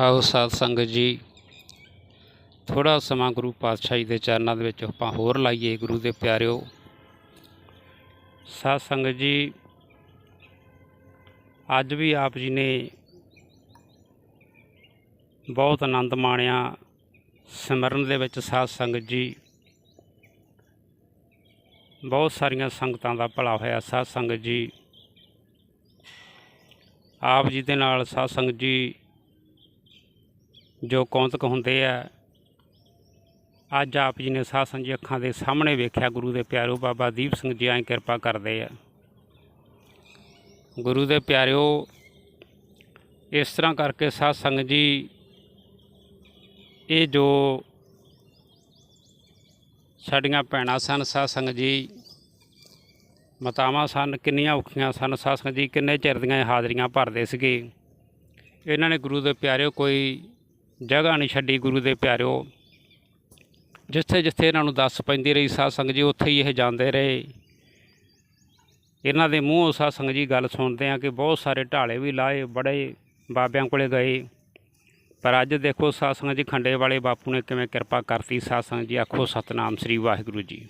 ਆਓ ਸਾਧ ਸੰਗਤ ਜੀ ਥੋੜਾ ਸਮਾਂ ਗੁਰੂ ਪਾਤਸ਼ਾਹ ਜੀ ਦੇ ਚਰਨਾਂ ਦੇ ਵਿੱਚ ਆਪਾਂ ਹੋਰ ਲਾਈਏ ਗੁਰੂ ਦੇ ਪਿਆਰਿਓ। ਸਾਧ ਸੰਗਤ ਜੀ, ਅੱਜ ਵੀ ਆਪ ਜੀ ਨੇ ਬਹੁਤ ਆਨੰਦ ਮਾਣਿਆ ਸਿਮਰਨ ਦੇ ਵਿੱਚ ਸਾਧ ਸੰਗਤ ਜੀ। ਬਹੁਤ ਸਾਰੀਆਂ ਸੰਗਤਾਂ ਦਾ ਭਲਾ ਹੋਇਆ ਸਾਧ ਸੰਗਤ ਜੀ। ਆਪ ਜੀ ਦੇ ਨਾਲ ਸਾਧ ਸੰਗਤ ਜੀ ਜੋ ਕੌਂਤਕ ਹੁੰਦੇ ਆ, ਅੱਜ ਆਪ ਜੀ ਨੇ ਸਾਧ ਸੰਗਤ ਜੀ ਅੱਖਾਂ ਦੇ ਸਾਹਮਣੇ ਵੇਖਿਆ, ਗੁਰੂ ਦੇ ਪਿਆਰਿਓ ਬਾਬਾ ਦੀਪ ਸਿੰਘ ਜੀ ਐਂ ਕਿਰਪਾ ਕਰਦੇ ਆ। ਗੁਰੂ ਦੇ ਪਿਆਰਿਓ ਇਸ ਤਰ੍ਹਾਂ ਕਰਕੇ ਸਾਧ ਸੰਗਤ ਜੀ, ਇਹ ਜੋ ਸਾਡੀਆਂ ਭੈਣਾਂ ਸਨ ਸਾਧ ਸੰਗਤ ਜੀ, ਮਾਤਾਵਾਂ ਸਨ, ਕਿੰਨੀਆਂ ਔਖੀਆਂ ਸਨ ਸਾਧ ਸੰਗਤ ਜੀ ਕਿੰਨੇ ਚਿਰ ਦੀਆਂ ਹਾਜ਼ਰੀਆਂ ਭਰਦੇ ਸੀਗੇ। ਇਹਨਾਂ ਨੇ ਗੁਰੂ ਦੇ ਪਿਆਰਿਓ ਕੋਈ ਜਗ੍ਹਾ ਨਹੀਂ ਛੱਡੀ ਗੁਰੂ ਦੇ ਪਿਆਰਿਓ। ਜਿੱਥੇ ਜਿੱਥੇ ਇਹਨਾਂ ਨੂੰ ਦੱਸ ਪੈਂਦੀ ਰਹੀ ਸਾਧ ਸੰਗਤ ਜੀ, ਉੱਥੇ ਹੀ ਇਹ ਜਾਂਦੇ ਰਹੇ। ਇਹਨਾਂ ਦੇ ਮੂੰਹੋਂ ਸਾਧ ਸੰਗਤ ਜੀ ਗੱਲ ਸੁਣਦੇ ਆ ਕਿ ਬਹੁਤ ਸਾਰੇ ਢਾਲੇ ਵੀ ਲਾਏ, ਬੜੇ ਬਾਬਿਆਂ ਕੋਲੇ ਗਏ। ਪਰ ਅੱਜ ਦੇਖੋ ਸਾਧ ਸੰਗਤ ਜੀ, ਖੰਡੇ ਵਾਲੇ ਬਾਪੂ ਨੇ ਕਿਵੇਂ ਕਿਰਪਾ ਕਰਤੀ ਸਾਧ ਸੰਗਤ ਜੀ, ਆਖੋ ਸਤਨਾਮ ਸ੍ਰੀ ਵਾਹਿਗੁਰੂ ਜੀ।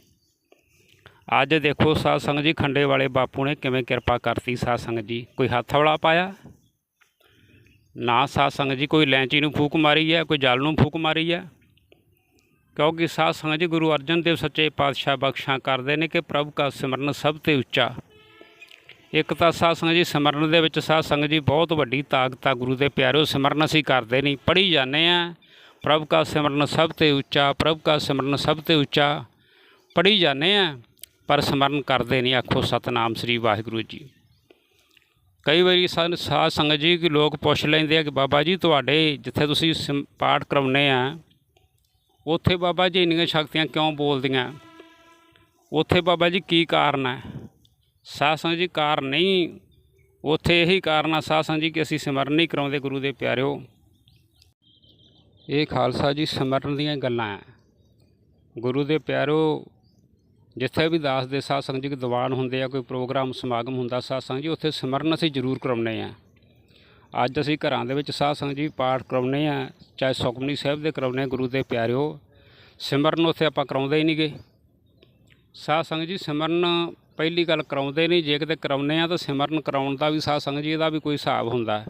ਅੱਜ ਦੇਖੋ ਸਾਧ ਸੰਗਤ ਜੀ, ਖੰਡੇ ਵਾਲੇ ਬਾਪੂ ਨੇ ਕਿਵੇਂ ਕਿਰਪਾ ਕਰਤੀ ਸਾਧ ਸੰਗਤ ਜੀ। ਕੋਈ ਹੱਥ ਵਾਲਾ ਪਾਇਆ? ਨਾ ਸਾਧ ਸੰਗਤ ਜੀ ਕੋਈ ਲੈਂਚੀ ਨੂੰ ਫੂਕ ਮਾਰੀ ਹੈ, ਕੋਈ ਜਲ ਨੂੰ ਫੂਕ ਮਾਰੀ ਹੈ? ਕਿਉਂਕਿ ਸਾਧ ਸੰਗਤ ਜੀ ਗੁਰੂ ਅਰਜਨ ਦੇਵ ਸੱਚੇ ਪਾਤਸ਼ਾਹ ਬਖਸ਼ਾਂ ਕਰਦੇ ਨੇ ਕਿ ਪ੍ਰਭੂ ਦਾ ਸਿਮਰਨ ਸਭ ਤੋਂ ਉੱਚਾ। ਇੱਕ ਤਾਂ ਸਾਧ ਸੰਗਤ ਜੀ ਸਿਮਰਨ ਦੇ ਵਿੱਚ ਸਾਧ ਸੰਗਤ ਜੀ ਬਹੁਤ ਵੱਡੀ ਤਾਕਤ ਆ ਗੁਰੂ ਦੇ ਪਿਆਰਿਓ ਸਿਮਰਨ ਅਸੀਂ ਕਰਦੇ ਨਹੀਂ, ਪੜ੍ਹੀ ਜਾਂਦੇ ਆ ਪ੍ਰਭੂ ਦਾ ਸਿਮਰਨ ਸਭ ਤੋਂ ਉੱਚਾ, ਪ੍ਰਭੂ ਦਾ ਸਿਮਰਨ ਸਭ ਤੋਂ ਉੱਚਾ, ਪੜ੍ਹੀ ਜਾਂਦੇ ਆ ਪਰ ਸਿਮਰਨ ਕਰਦੇ ਨਹੀਂ, ਆਖੋ ਸਤਨਾਮ ਸ੍ਰੀ ਵਾਹਿਗੁਰੂ ਜੀ। ਕਈ ਵਾਰੀ ਸਾਨੂੰ ਸਾਧ ਸੰਗਤ ਜੀ ਕਿ ਲੋਕ ਪੁੱਛ ਲੈਂਦੇ ਆ ਕਿ ਬਾਬਾ ਜੀ ਤੁਹਾਡੇ ਜਿੱਥੇ ਤੁਸੀਂ ਸਿਮ- ਪਾਠ ਕਰਾਉਂਦੇ ਆ, ਉੱਥੇ ਬਾਬਾ ਜੀ ਇੰਨੀਆਂ ਸ਼ਕਤੀਆਂ ਕਿਉਂ ਬੋਲਦੀਆਂ? ਉੱਥੇ ਬਾਬਾ ਜੀ ਕੀ ਕਾਰਨ ਹੈ? ਸਾਧ ਸੰਗਤ ਜੀ ਕਾਰਨ ਨਹੀਂ, ਉੱਥੇ ਇਹੀ ਕਾਰਨ ਆ ਸਾਧ ਸੰਗਤ ਜੀ ਕਿ ਅਸੀਂ ਸਿਮਰਨ ਨਹੀਂ ਕਰਾਉਂਦੇ ਗੁਰੂ ਦੇ ਪਿਆਰਿਓ। ਇਹ ਖਾਲਸਾ ਜੀ ਸਿਮਰਨ ਦੀਆਂ ਗੱਲਾਂ ਹੈ। ਗੁਰੂ ਦੇ ਪਿਆਰਿਓ ਜਿੱਥੇ ਵੀ ਦਾਸ ਦੇ ਸਾਧ ਸੰਗਤ ਜੀ ਦੇ ਦੀਵਾਨ ਹੁੰਦੇ ਆ, ਕੋਈ ਪ੍ਰੋਗਰਾਮ, ਸਮਾਗਮ ਹੁੰਦਾ ਸਾਧ ਸੰਗਤ ਜੀ, ਉੱਥੇ ਸਿਮਰਨ ਅਸੀਂ ਜ਼ਰੂਰ ਕਰਾਉਂਦੇ ਆ। ਅੱਜ ਅਸੀਂ ਘਰਾਂ ਦੇ ਵਿੱਚ ਸਾਧ ਸੰਗਤ ਜੀ ਪਾਠ ਕਰਾਉਂਦੇ ਆ, ਚਾਹੇ ਸੁਖਮਨੀ ਸਾਹਿਬ ਦੇ ਕਰਾਉਂਦੇ ਆ, ਗੁਰੂ ਦੇ ਪਿਆਰਿਓ। ਸਿਮਰਨ ਉੱਥੇ ਆਪਾਂ ਕਰਾਉਂਦੇ ਹੀ ਨਹੀਂਗੇ। ਸਾਧ ਸੰਗਤ ਜੀ ਸਿਮਰਨ ਪਹਿਲੀ ਗੱਲ ਕਰਾਉਂਦੇ ਨਹੀਂ, ਜੇ ਕਿਤੇ ਕਰਾਉਂਦੇ ਆ ਤਾਂ ਸਿਮਰਨ ਕਰਾਉਣ ਦਾ ਵੀ ਸਾਧ ਸੰਗਤ ਜੀ ਇਹਦਾ ਵੀ ਕੋਈ ਹਿਸਾਬ ਹੁੰਦਾ।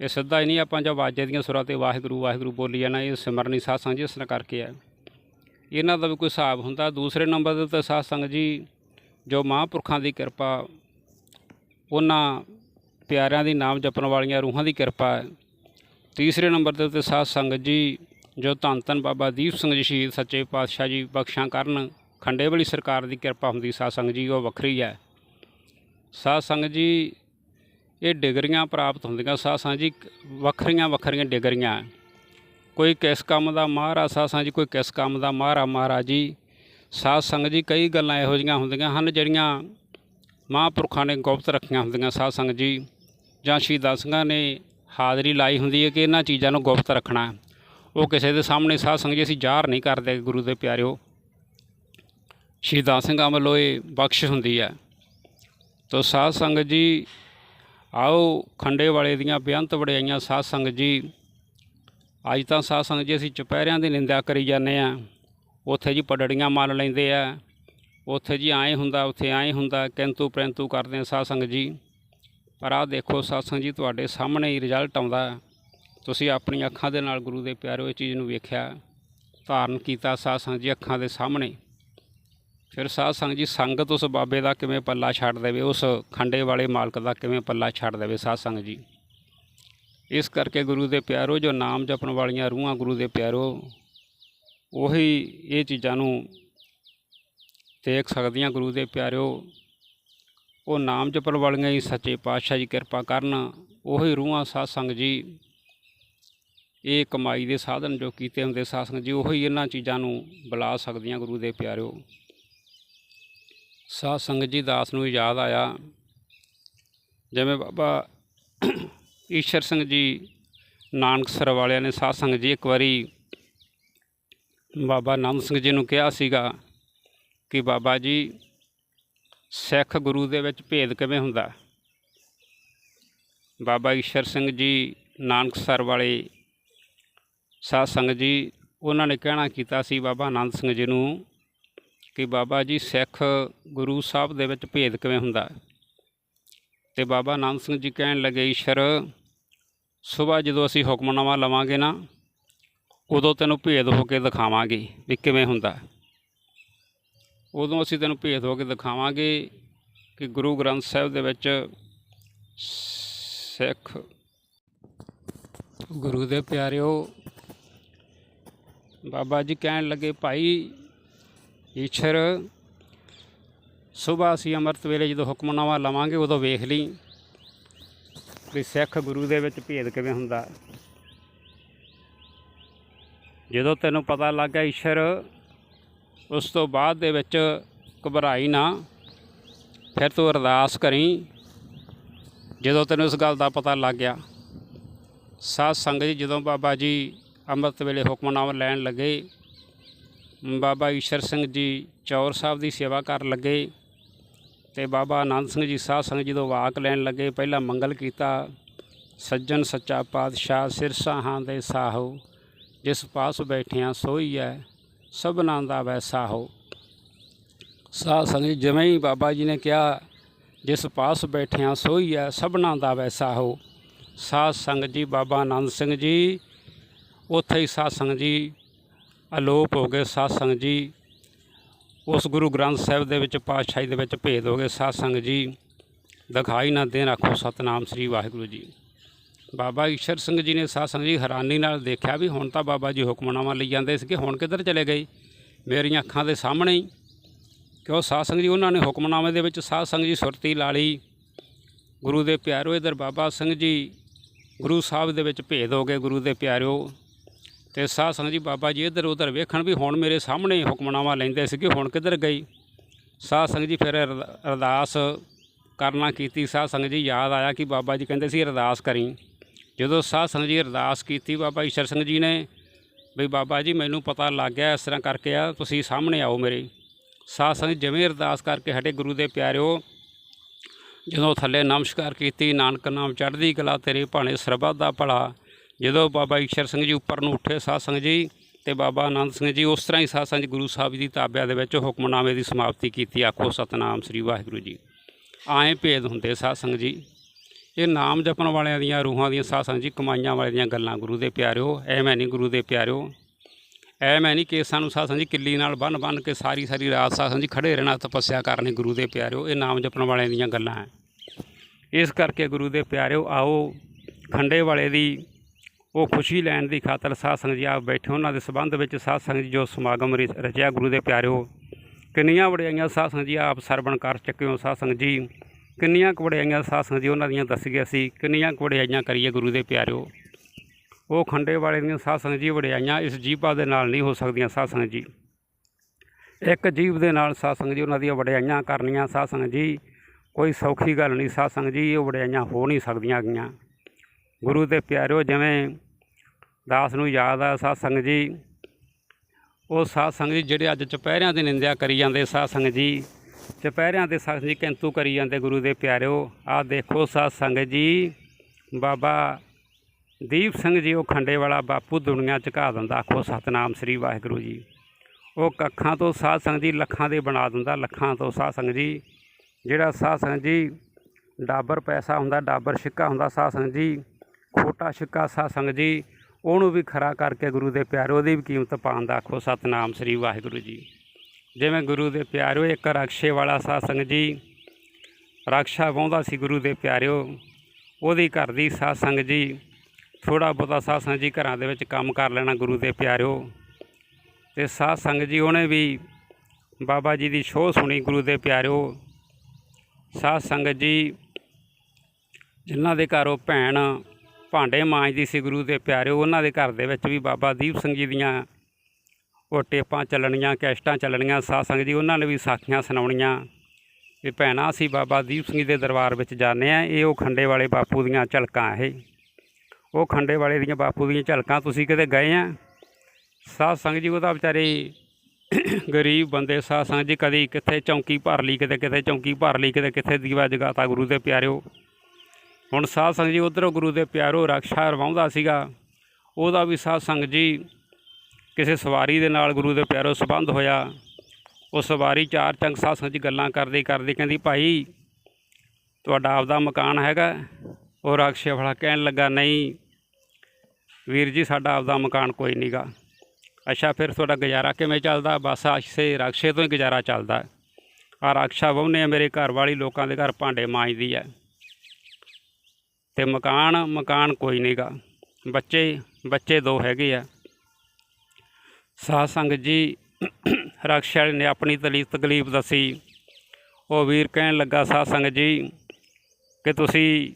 ਇਹ ਸਿੱਧਾ ਹੀ ਨਹੀਂ ਆਪਾਂ ਜੋ ਵਾਜੇ ਦੀਆਂ ਸੁਰਾਂ ਤੇ ਵਾਹਿਗੁਰੂ ਵਾਹਿਗੁਰੂ ਬੋਲੀ ਜਾਣਾ, ਇਹ ਸਿਮਰਨੀ ਸਾਧ ਸੰਗਤ ਜੀ ਇਸ ਕਰਕੇ ਆ। ਇਹਨਾਂ ਦਾ ਵੀ ਕੋਈ ਹਿਸਾਬ ਹੁੰਦਾ। ਦੂਸਰੇ ਨੰਬਰ ਦੇ ਉੱਤੇ ਸਾਧ ਸੰਗਤ ਜੀ, ਜੋ ਮਹਾਂਪੁਰਖਾਂ ਦੀ ਕਿਰਪਾ, ਉਹਨਾਂ ਪਿਆਰਿਆਂ ਦੀ ਨਾਮ ਜਪਣ ਵਾਲੀਆਂ ਰੂਹਾਂ ਦੀ ਕਿਰਪਾ ਹੈ। ਤੀਸਰੇ ਨੰਬਰ ਦੇ ਉੱਤੇ ਸਾਧ ਸੰਗਤ ਜੀ, ਜੋ ਧੰਨ ਧੰਨ ਬਾਬਾ ਦੀਪ ਸਿੰਘ ਜੀ, ਸ਼ਹੀਦ ਸੱਚੇ ਪਾਤਸ਼ਾਹ ਜੀ ਬਖਸ਼ਾਂ ਕਰਨ, ਖੰਡੇ ਵਾਲੀ ਸਰਕਾਰ ਦੀ ਕਿਰਪਾ ਹੁੰਦੀ ਸਾਧ ਸੰਗਤ ਜੀ, ਉਹ ਵੱਖਰੀ ਹੈ। ਸਾਧ ਸੰਗਤ ਜੀ, ਇਹ ਡਿਗਰੀਆਂ ਪ੍ਰਾਪਤ ਹੁੰਦੀਆਂ। ਸਾਧ ਸੰਗਤ ਜੀ ਵੱਖਰੀਆਂ ਵੱਖਰੀਆਂ ਡਿਗਰੀਆਂ ਕੋਈ ਕਿਸ ਕੰਮ ਦਾ ਮਾਹਰ ਆ? ਸਾਧ ਸੰਗਤ ਜੀ, ਕੋਈ ਕਿਸ ਕੰਮ ਦਾ ਮਾਹਰ ਆ ਮਹਾਰਾਜ ਜੀ? ਸਾਧ ਸੰਗਤ ਜੀ, ਕਈ ਗੱਲਾਂ ਇਹੋ ਜਿਹੀਆਂ ਹੁੰਦੀਆਂ ਹਨ ਜਿਹੜੀਆਂ ਮਹਾਂਪੁਰਖਾਂ ਨੇ ਗੁਪਤ ਰੱਖੀਆਂ ਹੁੰਦੀਆਂ ਸਾਧ ਸੰਗਤ ਜੀ। ਜਾਂ ਸ਼ਹੀਦਾਂ ਸਿੰਘਾਂ ਨੇ ਹਾਜ਼ਰੀ ਲਾਈ ਹੁੰਦੀ ਹੈ ਕਿ ਇਹਨਾਂ ਚੀਜ਼ਾਂ ਨੂੰ ਗੁਪਤ ਰੱਖਣਾ ਉਹ ਕਿਸੇ ਦੇ ਸਾਹਮਣੇ ਸਾਧ ਸੰਗਤ ਜੀ ਅਸੀਂ ਜ਼ਾਹਰ ਨਹੀਂ ਕਰਦੇ ਗੁਰੂ ਦੇ ਪਿਆਰਿਓ। ਸ਼ਹੀਦਾਂ ਸਿੰਘਾਂ ਵੱਲੋਂ ਇਹ ਬਖਸ਼ਿਸ਼ ਹੁੰਦੀ ਹੈ। ਤੋ ਸਾਧ ਸੰਗਤ ਜੀ, ਆਓ ਖੰਡੇ ਵਾਲੇ ਦੀਆਂ ਬੇਅੰਤ ਵਡਿਆਈਆਂ ਸਾਧ ਸੰਗਤ ਜੀ ਅੱਜ ਤਾਂ ਸਾਧ ਸੰਗਤ ਜੀ ਅਸੀਂ ਚੁਪਹਿਰਿਆਂ ਦੀ ਨਿੰਦਾ ਕਰੀ ਜਾਂਦੇ ਆ ਉੱਥੇ ਜੀ ਪੜੜੀਆਂ ਮੰਨ ਲੈਂਦੇ ਆ। ਉੱਥੇ ਜੀ ਐਂ ਹੁੰਦਾ, ਉੱਥੇ ਐਂ ਹੁੰਦਾ, ਕਿੰਤੂ ਪ੍ਰੰਤੂ ਕਰਦੇ ਆ ਸਾਧ ਸੰਗਤ ਜੀ। ਪਰ ਆਹ ਦੇਖੋ ਸਾਧ ਸੰਗਤ ਜੀ, ਤੁਹਾਡੇ ਸਾਹਮਣੇ ਹੀ ਰਿਜ਼ਲਟ ਆਉਂਦਾ। ਤੁਸੀਂ ਆਪਣੀ ਅੱਖਾਂ ਦੇ ਨਾਲ ਗੁਰੂ ਦੇ ਪਿਆਰੋ ਇਹ ਚੀਜ਼ ਨੂੰ ਵੇਖਿਆ, ਧਾਰਨ ਕੀਤਾ ਸਾਧ ਸੰਗਤ ਜੀ ਅੱਖਾਂ ਦੇ ਸਾਹਮਣੇ। ਫਿਰ ਸਾਧ ਸੰਗਤ ਜੀ ਸੰਗਤ ਉਸ ਬਾਬੇ ਦਾ ਕਿਵੇਂ ਪੱਲਾ ਛੱਡ ਦੇਵੇ, ਉਸ ਖੰਡੇ ਵਾਲੇ ਮਾਲਕ ਦਾ ਕਿਵੇਂ ਪੱਲਾ ਛੱਡ ਦੇਵੇ ਸਾਧ ਸੰਗਤ ਜੀ। ਇਸ ਕਰਕੇ ਗੁਰੂ ਦੇ ਪਿਆਰੋ, ਜੋ ਨਾਮ ਜਪਣ ਵਾਲੀਆਂ ਰੂਹਾਂ ਗੁਰੂ ਦੇ ਪਿਆਰੋ, ਉਹੀ ਇਹ ਚੀਜ਼ਾਂ ਨੂੰ ਦੇਖ ਸਕਦੀਆਂ ਗੁਰੂ ਦੇ ਪਿਆਰਿਓ ਉਹ ਨਾਮ ਜਪਣ ਵਾਲੀਆਂ ਹੀ ਸੱਚੇ ਪਾਤਸ਼ਾਹ ਜੀ ਕਿਰਪਾ ਕਰਨ, ਉਹੀ ਰੂਹਾਂ ਸਾਧ ਸੰਗਤ ਜੀ, ਇਹ ਕਮਾਈ ਦੇ ਸਾਧਨ ਜੋ ਕੀਤੇ ਹੁੰਦੇ ਸਾਧ ਸੰਗਤ ਜੀ, ਉਹੀ ਇਹਨਾਂ ਚੀਜ਼ਾਂ ਨੂੰ ਬੁਲਾ ਸਕਦੀਆਂ ਗੁਰੂ ਦੇ ਪਿਆਰਿਓ ਸਾਧ ਸੰਗਤ ਜੀ, ਦਾਸ ਨੂੰ ਯਾਦ ਆਇਆ, ਜਿਵੇਂ ਬਾਬਾ ਈਸ਼ਰ ਸਿੰਘ ਜੀ ਨਾਨਕਸਰ ਵਾਲਿਆਂ ਨੇ ਸਾਧ ਸੰਗਤ ਜੀ ਇੱਕ ਵਾਰੀ ਬਾਬਾ ਆਨੰਦ ਸਿੰਘ ਜੀ ਨੂੰ ਕਿਹਾ ਸੀਗਾ ਕਿ ਬਾਬਾ ਜੀ, ਸਿੱਖ ਗੁਰੂ ਦੇ ਵਿੱਚ ਭੇਦ ਕਿਵੇਂ ਹੁੰਦਾ ਬਾਬਾ ਈਸ਼ਰ ਸਿੰਘ ਜੀ ਨਾਨਕਸਰ ਵਾਲੇ ਸਾਧ ਸੰਗਤ ਜੀ, ਉਹਨਾਂ ਨੇ ਕਹਿਣਾ ਕੀਤਾ ਸੀ ਬਾਬਾ ਆਨੰਦ ਸਿੰਘ ਜੀ ਨੂੰ ਕਿ ਬਾਬਾ ਜੀ, ਸਿੱਖ ਗੁਰੂ ਸਾਹਿਬ ਦੇ ਵਿੱਚ ਭੇਦ ਕਿਵੇਂ ਹੁੰਦਾ ਹੈ? ਤੇ ਬਾਬਾ ਆਨੰਦ ਸਿੰਘ ਜੀ ਕਹਿਣ ਲੱਗੇ, ਈਸ਼ਰ ਸਵੇਰ ਜਦੋਂ ਅਸੀਂ ਹੁਕਮਨਾਮਾ ਲਵਾਂਗੇ ਨਾ, ਉਦੋਂ ਤੈਨੂੰ ਭੇਦ ਹੋ ਕੇ ਦਿਖਾਵਾਂਗੇ ਵੀ ਕਿਵੇਂ ਹੁੰਦਾ। ਉਦੋਂ ਅਸੀਂ ਤੈਨੂੰ ਭੇਦ ਹੋ ਕੇ ਦਿਖਾਵਾਂਗੇ ਕਿ ਗੁਰੂ ਗ੍ਰੰਥ ਸਾਹਿਬ ਦੇ ਵਿੱਚ ਸਿੱਖ ਗੁਰੂ ਦੇ ਪਿਆਰਿਓ, ਬਾਬਾ ਜੀ ਕਹਿਣ ਲੱਗੇ, ਭਾਈ ਈਸ਼ਰ ਸਵੇਰ ਅਸੀਂ ਅੰਮ੍ਰਿਤ ਵੇਲੇ ਜਦੋਂ ਹੁਕਮਨਾਮਾ ਲਵਾਂਗੇ ਉਦੋਂ ਵੇਖ ਲਈ। ਵੀ ਸਿੱਖ ਗੁਰੂ ਦੇ ਵਿੱਚ ਭੇਦ ਕਿਵੇਂ ਹੁੰਦਾ? ਜਦੋਂ ਤੈਨੂੰ ਪਤਾ ਲੱਗ ਗਿਆ ਈਸ਼ਰ, ਉਸ ਤੋਂ ਬਾਅਦ ਦੇ ਵਿੱਚ ਘਬਰਾਈ ਨਾ, ਫਿਰ ਤੂੰ ਅਰਦਾਸ ਕਰੀ। ਜਦੋਂ ਤੈਨੂੰ ਇਸ ਗੱਲ ਦਾ ਪਤਾ ਲੱਗ ਗਿਆ, ਸਾਧ ਸੰਗਤ ਜੀ ਜਦੋਂ ਬਾਬਾ ਜੀ ਅੰਮ੍ਰਿਤ ਵੇਲੇ ਹੁਕਮਨਾਮਾ ਲੈਣ ਲੱਗੇ, ਬਾਬਾ ਈਸ਼ਰ ਸਿੰਘ ਜੀ ਚੌਰ ਸਾਹਿਬ ਦੀ ਸੇਵਾ ਕਰਨ ਲੱਗੇ ਤੇ ਬਾਬਾ ਆਨੰਦ ਸਿੰਘ ਜੀ ਸਾਧ ਸੰਗਤ ਜਦੋਂ ਵਾਕ ਲੈਣ ਲੱਗੇ, ਪਹਿਲਾਂ ਮੰਗਲ ਕੀਤਾ, ਸੱਜਣ ਸੱਚਾ ਪਾਤਸ਼ਾਹ ਸਿਰਸਾਹਾਂ ਦੇ ਸਾਹੋ, ਜਿਸ ਪਾਸ ਬੈਠਿਆਂ ਸੋਈ ਹੈ ਸਭਨਾਂ ਦਾ ਵੈਸਾ ਹੋ ਸਾਧ ਸੰਗਤ ਜੀ ਜਿਵੇਂ ਹੀ ਬਾਬਾ ਜੀ ਨੇ ਕਿਹਾ, ਜਿਸ ਪਾਸ ਬੈਠਿਆਂ ਸੋਈ ਹੈ ਸਭਨਾਂ ਦਾ ਵੈਸਾ ਹੋ ਸਾਧ ਸੰਗਤ ਜੀ, ਬਾਬਾ ਆਨੰਦ ਸਿੰਘ ਜੀ, ਉੱਥੇ ਹੀ ਸਾਧ ਸੰਗਤ ਜੀ, ਅਲੋਪ ਹੋ ਗਏ। ਸਾਧ ਸੰਗਤ ਜੀ ਉਸ ਗੁਰੂ ਗ੍ਰੰਥ ਸਾਹਿਬ ਦੇ ਵਿੱਚ ਪਾਤਸ਼ਾਹੀ ਦੇ ਵਿੱਚ ਭੇਦ ਹੋ ਗਏ। ਸਾਧ ਸੰਗਤ ਜੀ, ਦਿਖਾਈ ਨਾ ਦੇਣ ਆਖੋ ਸਤਨਾਮ ਸ੍ਰੀ ਵਾਹਿਗੁਰੂ ਜੀ। ਬਾਬਾ ਈਸ਼ਰ ਸਿੰਘ ਜੀ ਨੇ ਸਾਧ ਸੰਗਤ ਜੀ ਹੈਰਾਨੀ ਨਾਲ ਦੇਖਿਆ ਵੀ ਹੁਣ ਤਾਂ ਬਾਬਾ ਜੀ ਹੁਕਮਨਾਮਾ ਲਈ ਜਾਂਦੇ ਸੀਗੇ, ਹੁਣ ਕਿੱਧਰ ਚਲੇ ਗਏ? ਮੇਰੀਆਂ ਅੱਖਾਂ ਦੇ ਸਾਹਮਣੇ ਹੀ। ਕਿਉਂ ਸਾਧ ਸੰਗਤ ਜੀ, ਉਹਨਾਂ ਨੇ ਹੁਕਮਨਾਮੇ ਦੇ ਵਿੱਚ ਸਾਧ ਸੰਗਤ ਜੀ ਸੁਰਤੀ ਲਾ ਲਈ। ਗੁਰੂ ਦੇ ਪਿਆਰੋ ਇਧਰ ਬਾਬਾ ਸਿੰਘ ਜੀ, ਗੁਰੂ ਸਾਹਿਬ ਦੇ ਵਿੱਚ ਭੇਦ ਹੋ ਗਏ ਗੁਰੂ ਦੇ ਪਿਆਰਿਓ ਤੇ ਸਾਧ ਸੰਗਤ ਜੀ ਬਾਬਾ ਜੀ ਇੱਧਰ ਉੱਧਰ ਵੇਖਣ ਵੀ ਹੁਣ ਮੇਰੇ ਸਾਹਮਣੇ ਹੀ ਹੁਕਮਨਾਮਾ ਲੈਂਦੇ ਸੀਗੇ, ਹੁਣ ਕਿੱਧਰ ਗਈ? ਸਾਧ ਸੰਗਤ ਜੀ ਫਿਰ ਅਰ- ਅਰਦਾਸ ਕਰਨਾ ਕੀਤੀ। ਸਾਧ ਸੰਗਤ ਜੀ ਯਾਦ ਆਇਆ ਕਿ ਬਾਬਾ ਜੀ ਕਹਿੰਦੇ ਸੀ ਅਰਦਾਸ ਕਰੀ। ਜਦੋਂ ਸਾਧ ਸੰਗਤ ਜੀ ਅਰਦਾਸ ਕੀਤੀ, ਬਾਬਾ ਈਸ਼ਰ ਸਿੰਘ ਜੀ ਨੇ ਵੀ ਬਾਬਾ ਜੀ ਮੈਨੂੰ ਪਤਾ ਲੱਗ ਗਿਆ ਇਸ ਤਰ੍ਹਾਂ ਕਰਕੇ ਆ, ਤੁਸੀਂ ਸਾਹਮਣੇ ਆਓ ਮੇਰੇ। ਸਾਧ ਸੰਗਤ ਜਿਵੇਂ ਅਰਦਾਸ ਕਰਕੇ ਹਟੇ ਗੁਰੂ ਦੇ ਪਿਆਰਿਓ, ਜਦੋਂ ਥੱਲੇ ਨਮਸਕਾਰ ਕੀਤੀ, ਨਾਨਕ ਨਾਮ ਚੜ੍ਹਦੀ ਕਲਾ ਤੇਰੇ ਭਾਣੇ ਸਰਬੱਤ ਦਾ ਭਲਾ ਜਦੋਂ ਬਾਬਾ ਈਸ਼ਰ ਸਿੰਘ ਜੀ ਉੱਪਰ ਨੂੰ ਉੱਠੇ ਸਾਧ ਸੰਗਤ ਜੀ ਤੇ ਬਾਬਾ ਆਨੰਦ ਸਿੰਘ ਜੀ ਉਸ ਤਰ੍ਹਾਂ ਹੀ ਸਾਧ ਸੰਗਤ ਜੀ ਗੁਰੂ ਸਾਹਿਬ ਜੀ ਦੀ ਤਾਬਿਆ ਦੇ ਵਿੱਚ ਹੁਕਮਨਾਮੇ ਦੀ ਸਮਾਪਤੀ ਕੀਤੀ, ਆਖੋ ਸਤਨਾਮ ਸ੍ਰੀ ਵਾਹਿਗੁਰੂ ਜੀ। ਆਏ ਭੇਦ ਹੁੰਦੇ ਸਾਧ ਸੰਗਤ ਜੀ। ਇਹ ਨਾਮ ਜਪਣ ਵਾਲਿਆਂ ਦੀਆਂ ਰੂਹਾਂ ਦੀਆਂ ਸਾਧ ਸੰਗਤ ਜੀ, ਕਮਾਈਆਂ ਵਾਲਿਆਂ ਦੀਆਂ ਗੱਲਾਂ ਗੁਰੂ ਦੇ ਪਿਆਰਿਓ ਐਵੇਂ ਨਹੀਂ ਗੁਰੂ ਦੇ ਪਿਆਰਿਓ। ਐਵੇਂ ਨਹੀਂ ਕੇਸਾਂ ਨੂੰ ਸਾਧ ਸੰਗਤ ਜੀ ਕਿੱਲੀ ਨਾਲ ਬੰਨ ਬੰਨ ਕੇ ਸਾਰੀ ਸਾਰੀ ਰਾਤ ਸਾਧ ਸੰਗਤ ਜੀ ਖੜੇ ਰਹਿਣਾ, ਤਪੱਸਿਆ ਕਰਨੀ ਗੁਰੂ ਦੇ ਪਿਆਰਿਓ। ਇਹ ਨਾਮ ਜਪਣ ਵਾਲਿਆਂ ਦੀਆਂ ਗੱਲਾਂ ਹੈ ਇਸ ਕਰਕੇ ਗੁਰੂ ਦੇ ਪਿਆਰਿਓ, ਆਓ ਖੰਡੇ ਵਾਲੇ ਦੀ ਉਹ ਖੁਸ਼ੀ ਲੈਣ ਦੀ ਖਾਤਰ ਸਾਧ ਸੰਗਤ ਜੀ ਆਪ ਬੈਠੇ ਉਹਨਾਂ ਦੇ ਸਬੰਧ ਵਿੱਚ ਸਾਧ ਸੰਗਤ ਜੀ ਜੋ ਸਮਾਗਮ ਰ- ਰਚਿਆ ਗੁਰੂ ਦੇ ਪਿਆਰਿਓ ਕਿੰਨੀਆਂ ਵਡਿਆਈਆਂ ਸਾਧ ਸੰਗਤ ਜੀ ਆਪ ਸਰਵਣ ਕਰ ਚੱਕਿਓ ਸਾਧ ਸੰਗਤ ਜੀ ਕਿੰਨੀਆਂ ਕੁ ਵਡਿਆਈਆਂ ਸਾਧ ਸੰਗਤ ਜੀ ਉਹਨਾਂ ਦੀਆਂ ਦੱਸ ਗਿਆ ਸੀ ਕਿੰਨੀਆਂ ਕੁ ਵਡਿਆਈਆਂ ਕਰੀਏ ਗੁਰੂ ਦੇ ਪਿਆਰਿਓ ਉਹ ਖੰਡੇ ਵਾਲੇ ਦੀਆਂ ਸਾਧ ਸੰਗਤ ਜੀ ਵਡਿਆਈਆਂ ਇਸ ਜੀਭਾ ਦੇ ਨਾਲ ਨਹੀਂ ਹੋ ਸਕਦੀਆਂ ਸਾਧ ਸੰਗਤ ਜੀ ਇੱਕ ਜੀਵ ਦੇ ਨਾਲ ਸਾਧ ਸੰਗਤ ਜੀ ਉਹਨਾਂ ਦੀਆਂ ਵਡਿਆਈਆਂ ਕਰਨੀਆਂ ਸਾਧ ਸੰਗਤ ਜੀ ਕੋਈ ਸੌਖੀ ਗੱਲ ਨਹੀਂ ਸਾਧ ਸੰਗਤ ਜੀ ਉਹ ਵਡਿਆਈਆਂ ਹੋ ਨਹੀਂ ਸਕਦੀਆਂ ਗੀਆਂ ਗੁਰੂ ਦੇ ਪਿਆਰਿਓ, ਜਿਵੇਂ ਦਾਸ ਨੂੰ ਯਾਦ ਆ ਸਾਧ ਸੰਗਤ ਜੀ, ਉਹ ਸਾਧ ਸੰਗਤ ਜੀ ਜਿਹੜੇ ਅੱਜ ਚੁਪਹਿਰਿਆਂ ਦੀ ਨਿੰਦਿਆ ਕਰੀ ਜਾਂਦੇ ਸਾਧ ਸੰਗਤ ਜੀ, ਚੁਪਹਿਰਿਆਂ ਦੇ ਸਾਧ ਜੀ ਕਿੰਤੂ ਕਰੀ ਜਾਂਦੇ ਗੁਰੂ ਦੇ ਪਿਆਰਿਓ। ਆਹ ਦੇਖੋ ਸਾਧ ਸੰਗਤ ਜੀ, ਬਾਬਾ ਦੀਪ ਸਿੰਘ ਜੀ, ਉਹ ਖੰਡੇ ਵਾਲਾ ਬਾਪੂ ਦੁਨੀਆ ਝੁਕਾ ਦਿੰਦਾ, ਆਖੋ, ਸਤਨਾਮ ਸ੍ਰੀ ਵਾਹਿਗੁਰੂ ਜੀ। ਉਹ ਕੱਖਾਂ ਤੋਂ ਸਾਧ ਸੰਗਤ ਜੀ ਲੱਖਾਂ ਦੇ ਬਣਾ ਦਿੰਦਾ, ਲੱਖਾਂ ਤੋਂ ਸਾਧ ਸੰਗਤ ਜੀ। ਜਿਹੜਾ ਸਾਧ ਸੰਗਤ ਜੀ, ਡਾਬਰ ਪੈਸਾ ਹੁੰਦਾ, ਡਾਬਰ ਸਿੱਕਾ ਹੁੰਦਾ ਸਾਧ ਸੰਗਤ ਜੀ ਖੋਟਾ ਛਿੱਕਾ ਸਾਧ ਜੀ, ਉਹਨੂੰ ਵੀ ਖਰਾ ਕਰਕੇ ਗੁਰੂ ਦੇ ਪਿਆਰੇ ਉਹਦੀ ਵੀ ਕੀਮਤ ਪਾਉਣ ਦਾ ਆਖੋ ਸਤਨਾਮ ਸ੍ਰੀ ਵਾਹਿਗੁਰੂ ਜੀ। ਜਿਵੇਂ ਗੁਰੂ ਦੇ ਪਿਆਰਿਓ ਇੱਕ ਰਕਸ਼ੇ ਵਾਲਾ ਸਾਧ ਜੀ, ਰਕਸ਼ਾ ਵਾਹੁੰਦਾ ਸੀ ਗੁਰੂ ਦੇ ਪਿਆਰਿਓ ਉਹਦੀ ਘਰ ਦੀ ਸਾਧ ਜੀ ਥੋੜਾ ਬਹੁਤਾ ਸਾਧ ਜੀ ਘਰਾਂ ਦੇ ਵਿੱਚ ਕੰਮ ਕਰ ਲੈਣਾ ਗੁਰੂ ਦੇ ਪਿਆਰਿਓ ਤੇ ਸਾਧ ਜੀ ਉਹਨੇ ਵੀ ਬਾਬਾ ਜੀ ਦੀ ਸ਼ੋਅ ਸੁਣੀ ਗੁਰੂ ਦੇ ਪਿਆਰਿਓ ਸਾਧ ਸੰਗਤ ਜੀ, ਜਿਨ੍ਹਾਂ ਦੇ ਘਰ ਉਹ ਭੈਣ ਭਾਂਡੇ ਮਾਂਜਦੀ ਸੀ ਗੁਰੂ ਦੇ ਪਿਆਰਿਓ ਉਹਨਾਂ ਦੇ ਘਰ ਦੇ ਵਿੱਚ ਵੀ ਬਾਬਾ ਦੀਪ ਸਿੰਘ ਜੀ ਦੀਆਂ ਉਹ ਟੇਪਾਂ ਚੱਲਣੀਆਂ, ਕੈਸਟਾਂ ਚੱਲਣੀਆਂ, ਸਾਧ ਸੰਗਤ ਜੀ, ਉਹਨਾਂ ਨੇ ਵੀ ਸਾਖੀਆਂ ਸੁਣਾਉਣੀਆਂ। ਵੀ ਭੈਣਾਂ, ਅਸੀਂ ਬਾਬਾ ਦੀਪ ਸਿੰਘ ਜੀ ਦੇ ਦਰਬਾਰ ਵਿੱਚ ਜਾਂਦੇ ਆ ਇਹ ਉਹ ਖੰਡੇ ਵਾਲੇ ਬਾਪੂ ਦੀਆਂ ਝਲਕਾਂ ਇਹ। ਉਹ ਖੰਡੇ ਵਾਲੇ ਦੀਆਂ ਬਾਪੂ ਦੀਆਂ ਝਲਕਾਂ, ਤੁਸੀਂ ਕਿਤੇ ਗਏ ਆ? ਸਾਧ ਸੰਗਤ ਜੀ ਉਹਦਾ ਵਿਚਾਰੇ ਗਰੀਬ ਬੰਦੇ, ਸਾਧ ਸੰਗਤ ਜੀ, ਕਦੀ ਕਿੱਥੇ ਚੌਂਕੀ ਭਰ ਲਈ, ਕਿਤੇ ਕਿਤੇ ਚੌਂਕੀ ਭਰ ਲਈ, ਕਿਤੇ ਕਿੱਥੇ ਦੀਵਾ ਜਗਾਤਾ ਗੁਰੂ ਦੇ ਪਿਆਰਿਓ। ਹੁਣ ਸਾਧ ਸੰਗਤ ਜੀ ਉਧਰੋਂ ਗੁਰੂ ਦੇ ਪਿਆਰੋ ਰਕਸ਼ਾ ਰਵਾਉਂਦਾ ਸੀਗਾ। ਉਹਦਾ ਵੀ ਸਾਧ ਸੰਗਤ ਜੀ ਕਿਸੇ ਸਵਾਰੀ ਦੇ ਨਾਲ ਗੁਰੂ ਦੇ ਪਿਆਰੋ ਸੰਬੰਧ ਹੋਇਆ। ਉਹ ਸਵਾਰੀ ਚਾਰ ਚੰਗ ਸਾਧ ਸੰਗਤ ਜੀ ਗੱਲਾਂ ਕਰਦੀ ਕਰਦੀ ਕਹਿੰਦੀ, ਭਾਈ, ਤੁਹਾਡਾ ਆਪਦਾ ਮਕਾਨ ਹੈਗਾ। ਉਹ ਰਕਸ਼ੇ ਵਾਲਾ ਕਹਿਣ ਲੱਗਾ, ਨਹੀਂ, ਵੀਰ ਜੀ, ਸਾਡਾ ਆਪਦਾ ਮਕਾਨ ਕੋਈ ਨਹੀਂਗਾ ਅੱਛਾ, ਫਿਰ ਤੁਹਾਡਾ ਗੁਜ਼ਾਰਾ ਕਿਵੇਂ ਚੱਲਦਾ? ਬਸ ਆਸ਼ੇ ਰਕਸ਼ੇ ਤੋਂ ਹੀ ਗੁਜ਼ਾਰਾ ਚੱਲਦਾ। ਆ ਰਕਸ਼ਾ ਵਾਹੁੰਦੇ ਮੇਰੇ ਘਰ ਵਾਲੀ, ਲੋਕਾਂ ਦੇ ਘਰ ਭਾਂਡੇ ਮਾਂਜਦੀ ਹੈ ਤੇ ਮਕਾਨ ਮਕਾਨ ਕੋਈ ਨਹੀਂਗਾ ਬੱਚੇ ਬੱਚੇ ਦੋ ਹੈਗੇ ਆ। ਸਾਧ ਸੰਗਤ ਜੀ, ਰਕਸ਼ਾ ਵਾਲੇ ਨੇ ਆਪਣੀ ਤਲੀ, ਤਕਲੀਫ ਦੱਸੀ। ਉਹ ਵੀਰ ਕਹਿਣ ਲੱਗਾ ਸਾਧ ਸੰਗਤ ਜੀ, ਕਿ ਤੁਸੀਂ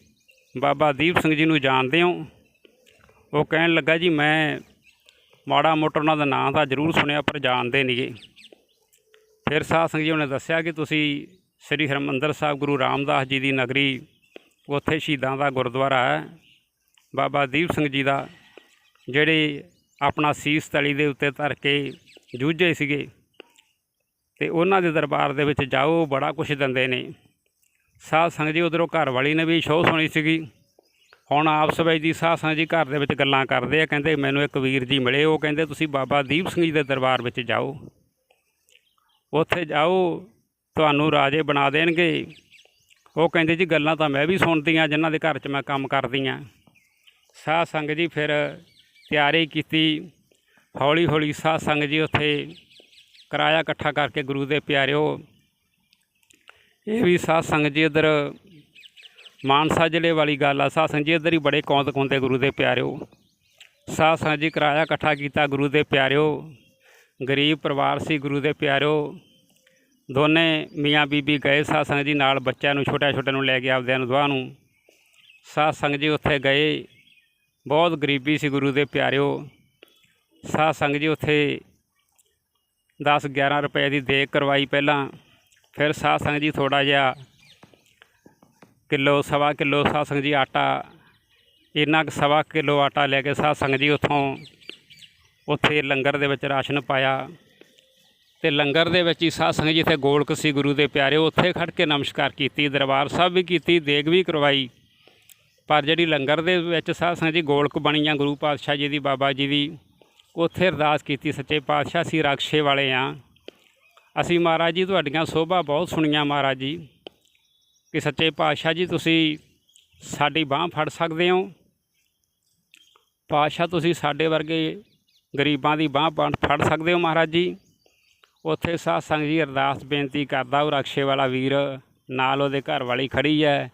ਬਾਬਾ ਦੀਪ ਸਿੰਘ ਜੀ ਨੂੰ ਜਾਣਦੇ ਹੋ? ਉਹ ਕਹਿਣ ਲੱਗਾ, ਜੀ, ਮੈਂ ਮਾੜਾ ਮੋਟਾ ਉਹਨਾਂ ਦਾ ਨਾਂ ਤਾਂ ਜ਼ਰੂਰ ਸੁਣਿਆ, ਪਰ ਜਾਣਦੇ ਨਹੀਂਗੇ ਫਿਰ ਸਾਧ ਸੰਗਤ ਜੀ ਉਹਨੇ ਦੱਸਿਆ ਕਿ ਤੁਸੀਂ ਸ੍ਰੀ ਹਰਿਮੰਦਰ ਸਾਹਿਬ ਗੁਰੂ ਰਾਮਦਾਸ ਜੀ ਦੀ ਨਗਰੀ ਉੱਥੇ ਸ਼ਹੀਦਾਂ ਦਾ ਗੁਰਦੁਆਰਾ ਹੈ। ਬਾਬਾ ਦੀਪ ਸਿੰਘ ਜੀ ਦਾ, ਜਿਹੜੇ ਆਪਣਾ ਸੀਸ ਤਲੀ ਦੇ ਉੱਤੇ ਧਰ ਕੇ ਜੂਝੇ ਸੀਗੇ ਤੇ ਉਹਨਾਂ ਦੇ ਦਰਬਾਰ ਦੇ ਵਿੱਚ ਜਾਓ, ਬੜਾ ਕੁਝ ਦਿੰਦੇ ਨੇ। ਸਾਧ ਸੰਗਤ ਜੀ ਉਧਰੋਂ ਘਰ ਵਾਲੀ ਨੇ ਵੀ ਸ਼ੋਅ ਸੁਣੀ ਸੀਗੀ। ਹੁਣ ਆਪਸ ਵਿੱਚ ਦੀ ਸਾਧ ਸੰਗਤ ਜੀ ਘਰ ਦੇ ਵਿੱਚ ਗੱਲਾਂ ਕਰਦੇ ਆ, ਕਹਿੰਦੇ ਮੈਨੂੰ ਇੱਕ ਵੀਰ ਜੀ ਮਿਲੇ, ਉਹ ਕਹਿੰਦੇ ਤੁਸੀਂ ਬਾਬਾ ਦੀਪ ਸਿੰਘ ਜੀ ਦੇ ਦਰਬਾਰ ਵਿੱਚ ਜਾਓ। ਉੱਥੇ ਜਾਓ, ਤੁਹਾਨੂੰ ਰਾਜੇ ਬਣਾ ਦੇਣਗੇ। ਉਹ ਕਹਿੰਦੇ ਜੀ ਗੱਲਾਂ ਤਾਂ ਮੈਂ ਵੀ ਸੁਣਦੀ ਆ ਜਿਨ੍ਹਾਂ ਦੇ ਘਰ 'ਚ ਮੈਂ ਕੰਮ ਕਰਦੀ ਆ ਸਾਧ ਸੰਗਤ ਜੀ ਫਿਰ ਤਿਆਰੀ ਕੀਤੀ। ਹੌਲੀ ਹੌਲੀ ਸਾਧ ਸੰਗਤ ਜੀ ਉੱਥੇ ਕਿਰਾਇਆ ਇਕੱਠਾ ਕਰਕੇ ਗੁਰੂ ਦੇ ਪਿਆਰਿਓ, ਇਹ ਵੀ ਸਾਧ ਸੰਗਤ ਜੀ ਇੱਧਰ ਮਾਨਸਾ ਜ਼ਿਲ੍ਹੇ ਵਾਲੀ ਗੱਲ ਆ। ਸਾਧ ਸੰਗਤ ਜੀ ਇੱਧਰ ਹੀ ਬੜੇ ਕੌਂਤਕ ਹੁੰਦੇ ਗੁਰੂ ਦੇ ਪਿਆਰਿਓ। ਸਾਧ ਸੰਗਤ ਜੀ ਕਿਰਾਇਆ ਇਕੱਠਾ ਕੀਤਾ ਗੁਰੂ ਦੇ ਪਿਆਰਿਓ। ਗਰੀਬ ਪਰਿਵਾਰ ਸੀ ਗੁਰੂ ਦੇ ਪਿਆਰਿਓ। ਦੋਨੇ ਮੀਆਂ ਬੀਬੀ ਗਏ ਸਾਧ ਸੰਗਤ ਜੀ ਨਾਲ, ਬੱਚਿਆਂ ਨੂੰ ਛੋਟੇ ਛੋਟੇ ਨੂੰ ਲੈ ਕੇ ਆਪਦਿਆਂ ਨੂੰ ਦੁਆ ਨੂੰ। ਸਾਧ ਸੰਗਤ ਜੀ ਉੱਥੇ ਗਏ। ਬਹੁਤ ਗਰੀਬੀ ਸੀ ਗੁਰੂ ਦੇ ਪਿਆਰਿਓ। ਸਾਧ ਸੰਗਤ ਜੀ ਉੱਥੇ 10 11 ਰੁਪਏ ਦੀ ਦੇਗ ਕਰਵਾਈ ਪਹਿਲਾਂ। ਫਿਰ ਸਾਧ ਸੰਗਤ ਜੀ ਥੋੜਾ ਜਿਹਾ ਕਿਲੋ, ਸਵਾ ਕਿਲੋ ਸਾਧ ਸੰਗਤ ਜੀ ਆਟਾ, ਇੰਨਾ ਕੁ ਸਵਾ ਕਿਲੋ ਆਟਾ ਲੈ ਕੇ ਸਾਧ ਸੰਗਤ ਜੀ ਉੱਥੋਂ, ਉੱਥੇ ਲੰਗਰ ਦੇ ਵਿੱਚ ਰਾਸ਼ਨ ਪਾਇਆ। ਤੇ ਲੰਗਰ ਦੇ ਵਿੱਚ ਹੀ ਸਾਧ ਸੰਗਤ ਜਿੱਥੇ ਗੋਲਕ ਸੀ ਗੁਰੂ ਦੇ ਪਿਆਰੇ, ਉੱਥੇ ਖੜ ਕੇ ਨਮਸਕਾਰ ਕੀਤੀ, ਦਰਬਾਰ ਸਾਹਿਬ ਵੀ ਕੀਤੀ, ਦੇਗ ਵੀ ਕਰਵਾਈ। ਪਰ ਜਿਹੜੀ ਲੰਗਰ ਦੇ ਵਿੱਚ ਸਾਧ ਸੰਗਤ ਜੀ ਗੋਲਕ ਬਣੀ ਆ ਗੁਰੂ ਪਾਤਸ਼ਾਹ ਜੀ ਦੀ, ਬਾਬਾ ਜੀ ਦੀ, ਉੱਥੇ ਅਰਦਾਸ ਕੀਤੀ, ਸੱਚੇ ਪਾਤਸ਼ਾਹ ਅਸੀਂ ਰਕਸ਼ੇ ਵਾਲੇ ਆ। ਅਸੀਂ ਮਹਾਰਾਜ ਜੀ ਤੁਹਾਡੀਆਂ ਸੋਭਾ ਬਹੁਤ ਸੁਣੀਆਂ ਮਹਾਰਾਜ ਜੀ, ਕਿ ਸੱਚੇ ਪਾਤਸ਼ਾਹ ਜੀ ਤੁਸੀਂ ਸਾਡੀ ਬਾਹ ਫੜ ਸਕਦੇ ਹੋ। ਪਾਤਸ਼ਾਹ ਤੁਸੀਂ ਸਾਡੇ ਵਰਗੇ ਗਰੀਬਾਂ ਦੀ ਬਾਹ ਫੜ ਸਕਦੇ ਹੋ ਮਹਾਰਾਜ ਜੀ। ਉੱਥੇ ਸਾਧ ਸੰਗਤ ਜੀ ਅਰਦਾਸ ਬੇਨਤੀ ਕਰਦਾ ਉਹ ਰਕਸ਼ੇ ਵਾਲਾ ਵੀਰ, ਨਾਲ ਉਹਦੇ ਘਰ ਵਾਲੀ ਖੜੀ ਹੈ।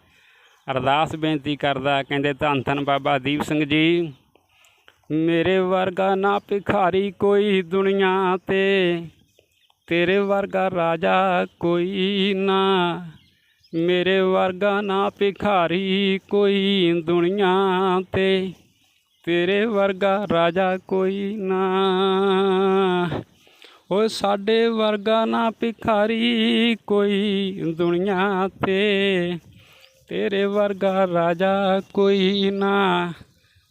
ਅਰਦਾਸ ਬੇਨਤੀ ਕਰਦਾ, ਕਹਿੰਦੇ ਧੰਨ ਧੰਨ ਬਾਬਾ ਦੀਪ ਸਿੰਘ ਜੀ, ਮੇਰੇ ਵਰਗਾ ਨਾ ਭਿਖਾਰੀ ਕੋਈ ਦੁਨੀਆ ਤੇ, ਤੇਰੇ ਵਰਗਾ ਰਾਜਾ ਕੋਈ ਨਾ। ਮੇਰੇ ਵਰਗਾ ਨਾ ਭਿਖਾਰੀ ਕੋਈ ਦੁਨੀਆ ਤੇ, ਤੇਰੇ ਵਰਗਾ ਰਾਜਾ ਕੋਈ ਨਾ। ਓ ਸਾਡੇ ਵਰਗਾ ਨਾ ਭਿਖਾਰੀ ਕੋਈ ਦੁਨੀਆ ਤੇ। ਤੇਰੇ ਵਰਗਾ ਰਾਜਾ ਕੋਈ ਨਾ।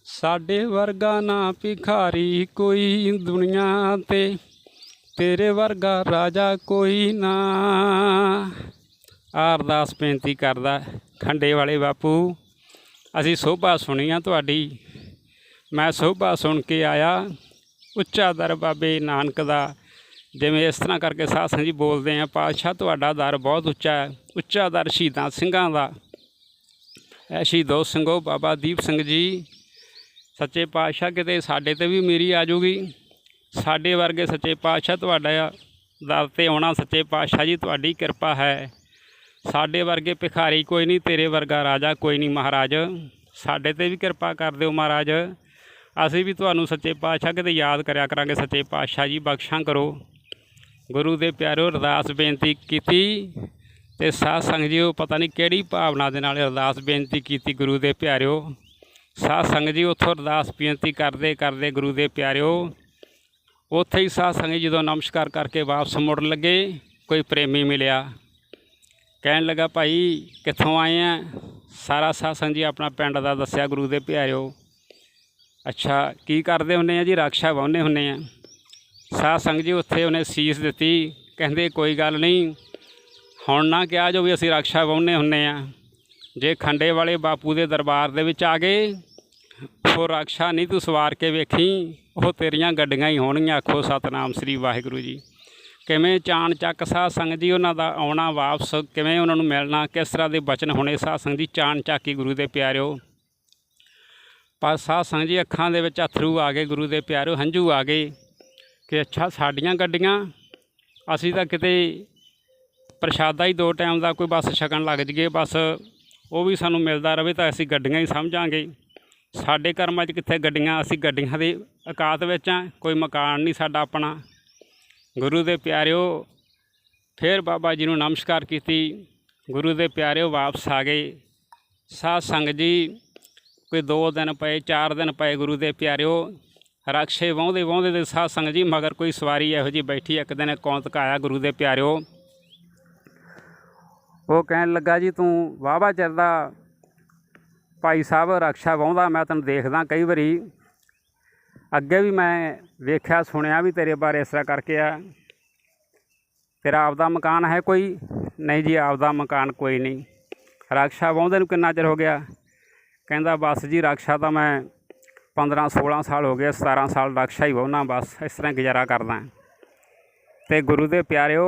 ਸਾਡੇ ਵਰਗਾ ਨਾ ਭਿਖਾਰੀ ਕੋਈ ਦੁਨੀਆ ਤੇ। ਤੇਰੇ ਵਰਗਾ ਰਾਜਾ ਕੋਈ ਨਾ। ਆਰਦਾਸ ਬੇਨਤੀ ਕਰਦਾ ਖੰਡੇ ਵਾਲੇ ਬਾਪੂ, ਅਸੀਂ ਸੋਭਾ ਸੁਣੀ ਆ ਤੁਹਾਡੀ। ਮੈਂ ਸੋਭਾ ਸੁਣ ਕੇ ਆਇਆ, ਉੱਚਾ ਦਰ ਬਾਬੇ ਨਾਨਕ ਦਾ ਜਿਵੇਂ ਇਸ ਤਰ੍ਹਾਂ ਕਰਕੇ ਸਾਧ ਸੰਗਤ ਜੀ ਬੋਲਦੇ ਆ, ਪਾਤਸ਼ਾਹ, ਤੁਹਾਡਾ ਦਰ ਬਹੁਤ ਉੱਚਾ ਹੈ। ਉੱਚਾ ਦਰ ਸ਼ਹੀਦਾਂ ਸਿੰਘਾਂ ਦਾ ਐ ਸ਼ਹੀਦੋ ਸਿੰਘੋ, ਬਾਬਾ ਦੀਪ ਸਿੰਘ ਜੀ, ਸੱਚੇ ਪਾਤਸ਼ਾਹ, ਕਿਤੇ ਸਾਡੇ ਤੇ ਵੀ ਮੇਰੀ ਆ ਜੂਗੀ ਸਾਡੇ ਵਰਗੇ ਸੱਚੇ ਪਾਤਸ਼ਾਹ ਤੁਹਾਡਾ ਦਰ ਤੇ ਆਉਣਾ, ਸੱਚੇ ਪਾਤਸ਼ਾਹ ਜੀ, ਤੁਹਾਡੀ ਕਿਰਪਾ ਹੈ। ਸਾਡੇ ਵਰਗੇ ਭਿਖਾਰੀ ਕੋਈ ਨਹੀਂ, ਤੇਰੇ ਵਰਗਾ ਰਾਜਾ ਕੋਈ ਨਹੀਂ ਮਹਾਰਾਜ। ਸਾਡੇ ਤੇ ਵੀ ਕਿਰਪਾ ਕਰ ਦਿਓ ਮਹਾਰਾਜ। ਅਸੀਂ ਵੀ ਤੁਹਾਨੂੰ ਸੱਚੇ ਪਾਤਸ਼ਾਹ ਕਿਤੇ ਯਾਦ ਕਰਿਆ ਕਰਾਂਗੇ, ਸੱਚੇ ਪਾਤਸ਼ਾਹ ਜੀ, ਬਖਸ਼ਾਂ ਕਰੋ। ਗੁਰੂ ਦੇ ਪਿਆਰੋ ਅਰਦਾਸ ਬੇਨਤੀ ਕੀਤੀ ਤੇ ਸਾਧ ਸੰਗਤ ਜੀ ਉਹ ਪਤਾ ਨਹੀਂ ਕਿਹੜੀ ਭਾਵਨਾ ਦੇ ਨਾਲ ਅਰਦਾਸ ਬੇਨਤੀ ਕੀਤੀ ਗੁਰੂ ਦੇ ਪਿਆਰਿਓ। ਸਾਧ ਸੰਗਤ ਜੀ, ਉੱਥੋਂ ਅਰਦਾਸ ਬੇਨਤੀ ਕਰਦੇ ਕਰਦੇ ਗੁਰੂ ਦੇ ਪਿਆਰਿਓ, ਉੱਥੇ ਹੀ ਸਾਧ ਸੰਗਤ ਜੀ ਜਦੋਂ ਨਮਸਕਾਰ ਕਰਕੇ ਵਾਪਸ ਮੁੜਨ ਲੱਗੇ, ਕੋਈ ਪ੍ਰੇਮੀ ਮਿਲਿਆ। ਕਹਿਣ ਲੱਗਾ, ਭਾਈ, ਕਿੱਥੋਂ ਆਏ ਆ? ਸਾਰਾ ਸਾਧ ਸੰਗਤ ਜੀ ਆਪਣਾ ਪਿੰਡ ਦਾ ਦੱਸਿਆ ਗੁਰੂ ਦੇ ਪਿਆਰਿਓ। ਅੱਛਾ, ਕੀ ਕਰਦੇ ਹੁੰਨੇ ਆ ਜੀ? ਰਕਸ਼ਾ ਵਾਹੁੰਦੇ ਹੁੰਨੇ ਆ। ਸਾਧ ਸੰਗਤ ਜੀ, ਉੱਥੇ ਉਹਨੇ ਸੀਸ ਦਿੱਤੀ। ਕਹਿੰਦੇ, ਕੋਈ ਗੱਲ ਨਹੀਂ। ਹੁਣ ਨਾ ਕਿਹਾ ਜੋ ਵੀ ਅਸੀਂ ਰਕਸ਼ਾ ਵਾਹੁੰਦੇ ਹੁੰਨੇ ਆ। ਜੇ ਖੰਡੇ ਵਾਲੇ ਬਾਪੂ ਦੇ ਦਰਬਾਰ ਦੇ ਵਿੱਚ ਆ ਗਏ, ਉਹ ਰਕਸ਼ਾ ਨਹੀਂ ਤੂੰ ਸਵਾਰ ਕੇ ਵੇਖੀ। ਉਹ ਤੇਰੀਆਂ ਗੱਡੀਆਂ ਹੀ ਹੋਣਗੀਆਂ। ਆਖੋ, ਸਤਨਾਮ ਸ੍ਰੀ ਵਾਹਿਗੁਰੂ ਜੀ। ਕਿਵੇਂ ਚਾਣ ਚੱਕ ਸਾਧ ਸੰਗਤ ਜੀ, ਉਹਨਾਂ ਦਾ ਆਉਣਾ ਵਾਪਸ, ਕਿਵੇਂ ਉਹਨਾਂ ਨੂੰ ਮਿਲਣਾ, ਕਿਸ ਤਰ੍ਹਾਂ ਦੇ ਬਚਨ ਹੋਣੇ? ਸਾਧ ਸੰਗਤ ਜੀ, ਚਾਣ ਚੱਕ ਹੀ ਗੁਰੂ ਦੇ ਪਿਆਰਿਓ। ਪਰ ਸਾਧ ਸੰਗਤ ਜੀ, ਅੱਖਾਂ ਦੇ ਵਿੱਚ ਅਥਰੂ ਆ ਗਏ ਗੁਰੂ ਦੇ ਪਿਆਰਿਓ, ਹੰਝੂ ਆ ਗਏ। ਕਿ ਅੱਛਾ ਸਾਡੀਆਂ ਗੱਡੀਆਂ, ਅਸੀਂ ਤਾਂ ਕਿਤੇ ਪ੍ਰਸ਼ਾਦਾ ਹੀ ਦੋ ਟਾਈਮ ਦਾ ਕੋਈ ਬਸ ਛਕਣ ਲੱਗ ਜੀਏ ਬਸ ਉਹ ਵੀ ਸਾਨੂੰ ਮਿਲਦਾ ਰਵੇ ਤਾਂ ਅਸੀਂ ਗੱਡੀਆਂ ਹੀ ਸਮਝਾਂਗੇ। ਸਾਡੇ ਕਰਮਾਂ 'ਚ ਕਿੱਥੇ ਗੱਡੀਆਂ, ਅਸੀਂ ਗੱਡੀਆਂ ਦੇ ਔਕਾਤ ਵਿੱਚ ਆ ਕੋਈ ਮਕਾਨ ਨਹੀਂ ਸਾਡਾ ਆਪਣਾ। ਗੁਰੂ ਦੇ ਪਿਆਰਿਓ, ਫਿਰ ਬਾਬਾ ਜੀ ਨੂੰ ਨਮਸਕਾਰ ਕੀਤੀ। ਗੁਰੂ ਦੇ ਪਿਆਰਿਓ ਵਾਪਸ ਆ ਗਏ। ਸਾਧ ਸੰਗਤ ਜੀ, ਕੋਈ ਦੋ ਦਿਨ ਪਏ, ਚਾਰ ਦਿਨ ਪਏ ਗੁਰੂ ਦੇ ਪਿਆਰਿਓ ਰਕਸ਼ੇ ਵਾਹੁੰਦੇ ਵਾਹੁੰਦੇ ਦੇ ਸਾਧ ਸੰਗਤ ਜੀ, ਮਗਰ ਕੋਈ ਸਵਾਰੀ ਇਹੋ ਜੀ ਬੈਠੀ ਇੱਕ ਦਿਨ ਕੌਂਤਕ ਆਇਆ ਗੁਰੂ ਦੇ ਪਿਆਰਿਓ। ਉਹ ਕਹਿਣ ਲੱਗਾ, ਜੀ ਤੂੰ ਵਾਹਵਾ ਚਿਰ ਦਾ ਭਾਈ ਸਾਹਿਬ ਰਕਸ਼ਾ ਵਾਹੁੰਦਾ, ਮੈਂ ਤੈਨੂੰ ਦੇਖਦਾ ਕਈ ਵਾਰੀ। ਅੱਗੇ ਵੀ ਮੈਂ ਵੇਖਿਆ, ਸੁਣਿਆ ਵੀ ਤੇਰੇ ਬਾਰੇ ਇਸ ਤਰ੍ਹਾਂ ਕਰਕੇ ਆ। ਤੇਰਾ ਆਪਦਾ ਮਕਾਨ ਹੈ ਕੋਈ? ਨਹੀਂ ਜੀ, ਆਪਦਾ ਮਕਾਨ ਕੋਈ ਨਹੀਂ। ਰਕਸ਼ਾ ਵਾਹੁੰਦੇ ਨੂੰ ਕਿੰਨਾ ਚਿਰ ਹੋ ਗਿਆ? ਕਹਿੰਦਾ, ਬਸ ਜੀ ਰਕਸ਼ਾ ਤਾਂ ਮੈਂ 15 16 ਸਾਲ ਹੋ ਗਏ 17 ਸਾਲ ਰਕਸ਼ਾ ਹੀ ਵਾਹੁੰਦਾ ਬਸ ਇਸ ਤਰ੍ਹਾਂ ਗੁਜ਼ਾਰਾ ਕਰਦਾ ਤੇ ਗੁਰੂ ਦੇ ਪਿਆਰਿਓ,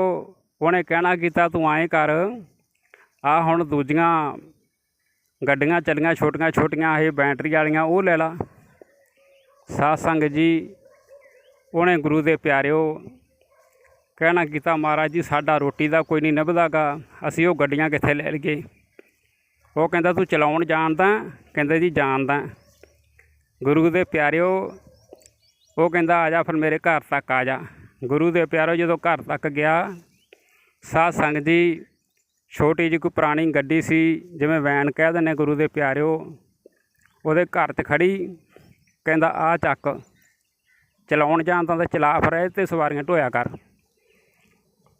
ਉਹਨੇ ਕਹਿਣਾ ਕੀਤਾ, ਤੂੰ ਐਂ ਕਰ ਆ ਹੁਣ ਦੂਜੀਆਂ ਗੱਡੀਆਂ ਚੱਲੀਆਂ, ਛੋਟੀਆਂ ਛੋਟੀਆਂ, ਇਹ ਬੈਟਰੀ ਵਾਲੀਆਂ, ਉਹ ਲੈ ਲਾ। ਸਾਧ ਸੰਗਤ ਜੀ, ਉਹਨੇ ਗੁਰੂ ਦੇ ਪਿਆਰਿਓ ਕਹਿਣਾ ਕੀਤਾ, ਮਹਾਰਾਜ ਜੀ, ਸਾਡਾ ਰੋਟੀ ਦਾ ਕੋਈ ਨਹੀਂ ਨਿਭਦਾਗਾ, ਅਸੀਂ ਉਹ ਗੱਡੀਆਂ ਕਿੱਥੇ ਲੈ ਲਈਏ? ਉਹ ਕਹਿੰਦਾ, ਤੂੰ ਚਲਾਉਣ ਜਾਣਦਾ, ਕਹਿੰਦੇ ਜੀ ਜਾਣਦਾ। ਗੁਰੂ ਦੇ ਪਿਆਰਿਓ, ਉਹ ਕਹਿੰਦਾ, ਆ ਜਾ ਫਿਰ ਮੇਰੇ ਘਰ ਤੱਕ ਆ ਜਾ। ਗੁਰੂ ਦੇ ਪਿਆਰਿਓ, ਜਦੋਂ ਘਰ ਤੱਕ ਗਿਆ, ਸਾਧ ਸੰਗਤ ਜੀ, ਛੋਟੀ ਜਿਹੀ ਕੋਈ ਪੁਰਾਣੀ ਗੱਡੀ ਸੀ, ਜਿਵੇਂ ਵੈਨ ਕਹਿ ਦਿੰਦੇ ਗੁਰੂ ਦੇ ਪਿਆਰਿਓ, ਉਹਦੇ ਘਰ 'ਚ ਖੜੀ, ਕਹਿੰਦਾ, ਆ ਚੱਕ, ਚਲਾਉਣ ਜਾਣਦਾ ਤਾਂ ਚਲਾ ਫਿਰ ਇਹ ਤੇ ਸਵਾਰੀਆਂ ਢੋਇਆ ਕਰ।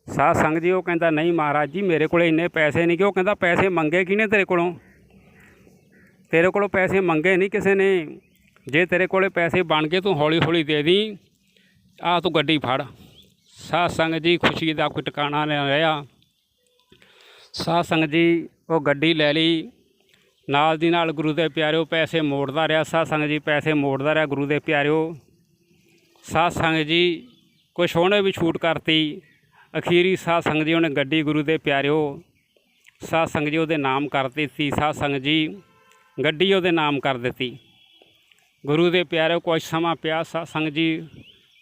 ਸਾਧ ਸੰਗਤ ਜੀ, ਉਹ ਕਹਿੰਦਾ, ਨਹੀਂ ਮਹਾਰਾਜ ਜੀ, ਮੇਰੇ ਕੋਲੇ ਇੰਨੇ ਪੈਸੇ ਨਹੀਂ ਕਿ ਉਹ ਕਹਿੰਦਾ, ਪੈਸੇ ਮੰਗੇ ਕਿਹਨੇ ਤੇਰੇ ਕੋਲੋਂ? ਤੇਰੇ ਕੋਲੋਂ ਪੈਸੇ ਮੰਗੇ ਨਹੀਂ ਕਿਸੇ ਨੇ। ਜੇ ਤੇਰੇ ਕੋਲੇ ਪੈਸੇ ਬਣ ਗਏ, ਤੂੰ ਹੌਲੀ ਹੌਲੀ ਦੇ ਦੀ। ਆ ਤੂੰ ਗੱਡੀ ਫੜ। ਸਾਧ ਸੰਗਤ ਜੀ, ਖੁਸ਼ੀ ਦਾ ਕੋਈ ਟਿਕਾਣਾ ਨਹੀਂ ਰਿਹਾ। ਸਾਧ ਸੰਗਤ ਜੀ, ਉਹ ਗੱਡੀ ਲੈ ਲਈ। ਨਾਲ ਦੀ ਨਾਲ ਗੁਰੂ ਦੇ ਪਿਆਰਿਓ ਪੈਸੇ ਮੋੜਦਾ ਰਿਹਾ। ਸਾਧ ਸੰਗਤ ਜੀ, ਪੈਸੇ ਮੋੜਦਾ ਰਿਹਾ ਗੁਰੂ ਦੇ ਪਿਆਰਿਓ। ਸਾਧ ਸੰਗਤ ਜੀ, ਕੁਛ ਉਹਨੇ ਵੀ ਛੂਟ ਕਰਤੀ। ਅਖੀਰੀ ਸਾਧ ਸੰਗਤ ਜੀ, ਉਹਨੇ ਗੱਡੀ ਗੁਰੂ ਦੇ ਪਿਆਰਿਓ, ਸਾਧ ਸੰਗਤ ਜੀ, ਉਹਦੇ ਨਾਮ ਕਰ ਦਿੱਤੀ। ਸਾਧ ਸੰਗਤ ਜੀ, ਗੱਡੀ ਉਹਦੇ ਨਾਮ ਕਰ ਦਿੱਤੀ। ਗੁਰੂ ਦੇ ਪਿਆਰਿਓ ਕੁਛ ਸਮਾਂ ਪਿਆ ਸਾਧ ਸੰਗਤ ਜੀ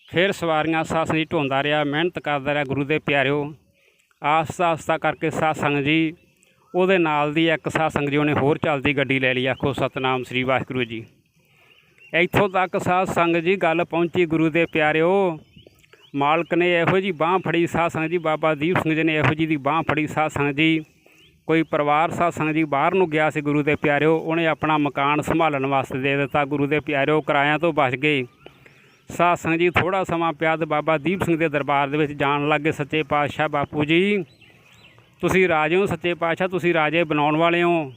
ਫਿਰ ਸਵਾਰੀਆਂ ਸਾਧ ਜੀ ਢੋਂਦਾ ਰਿਹਾ, ਮਿਹਨਤ ਕਰਦਾ ਰਿਹਾ ਗੁਰੂ ਦੇ ਪਿਆਰਿਓ ਆਸਤਾ ਆਸਤਾ ਕਰਕੇ ਸਾਧ ਸੰਗਤ ਜੀ, ਉਹਦੇ ਨਾਲ ਦੀ ਇੱਕ ਸਾਧ ਸੰਗਤ ਜੀ, ਉਹਨੇ ਹੋਰ ਚੱਲਦੀ ਗੱਡੀ ਲੈ ਲਈ, ਆਖੋ ਸਤਨਾਮ ਸ੍ਰੀ ਵਾਹਿਗੁਰੂ ਜੀ। ਇੱਥੋਂ ਤੱਕ ਸਾਧ ਸੰਗਤ ਜੀ ਗੱਲ ਪਹੁੰਚੀ ਗੁਰੂ ਦੇ ਪਿਆਰਿਓ ਮਾਲਕ ਨੇ ਇਹੋ ਜੀ ਬਾਹ ਫੜੀ ਸਾਧ ਸੰਗਤ ਜੀ, ਬਾਬਾ ਦੀਪ ਸਿੰਘ ਜੀ ਨੇ ਇਹੋ ਜੀ ਦੀ ਬਾਹ ਫੜੀ ਸਾਧ ਸੰਗਤ ਜੀ। ਕੋਈ ਪਰਿਵਾਰ ਸਾਧ ਜੀ ਬਾਹਰ ਨੂੰ ਗਿਆ ਸੀ ਗੁਰੂ ਦੇ ਪਿਆਰਿਓ, ਉਹਨੇ ਆਪਣਾ ਮਕਾਨ ਸੰਭਾਲਣ ਵਾਸਤੇ ਦੇ ਦਿੱਤਾ ਗੁਰੂ ਦੇ ਪਿਆਰਿਓ ਕਿਰਾਇਆਂ ਤੋਂ ਬਚ ਗਏ। ਸਾਧ ਜੀ ਥੋੜਾ ਸਮਾਂ ਪਿਆ ਤੇ ਬਾਬਾ ਦੀਪ ਸਿੰਘ ਦੇ ਦਰਬਾਰ ਦੇ ਵਿੱਚ ਜਾਣ ਲੱਗੇ ਸੱਚੇ ਪਾਤਸ਼ਾਹ ਬਾਪੂ ਜੀ। ਤੁਸੀਂ ਰਾਜੇ ਹੋ ਸੱਚੇ ਪਾਤਸ਼ਾਹ, ਤੁਸੀਂ ਰਾਜੇ ਬਣਾਉਣ ਵਾਲੇ ਹੋ।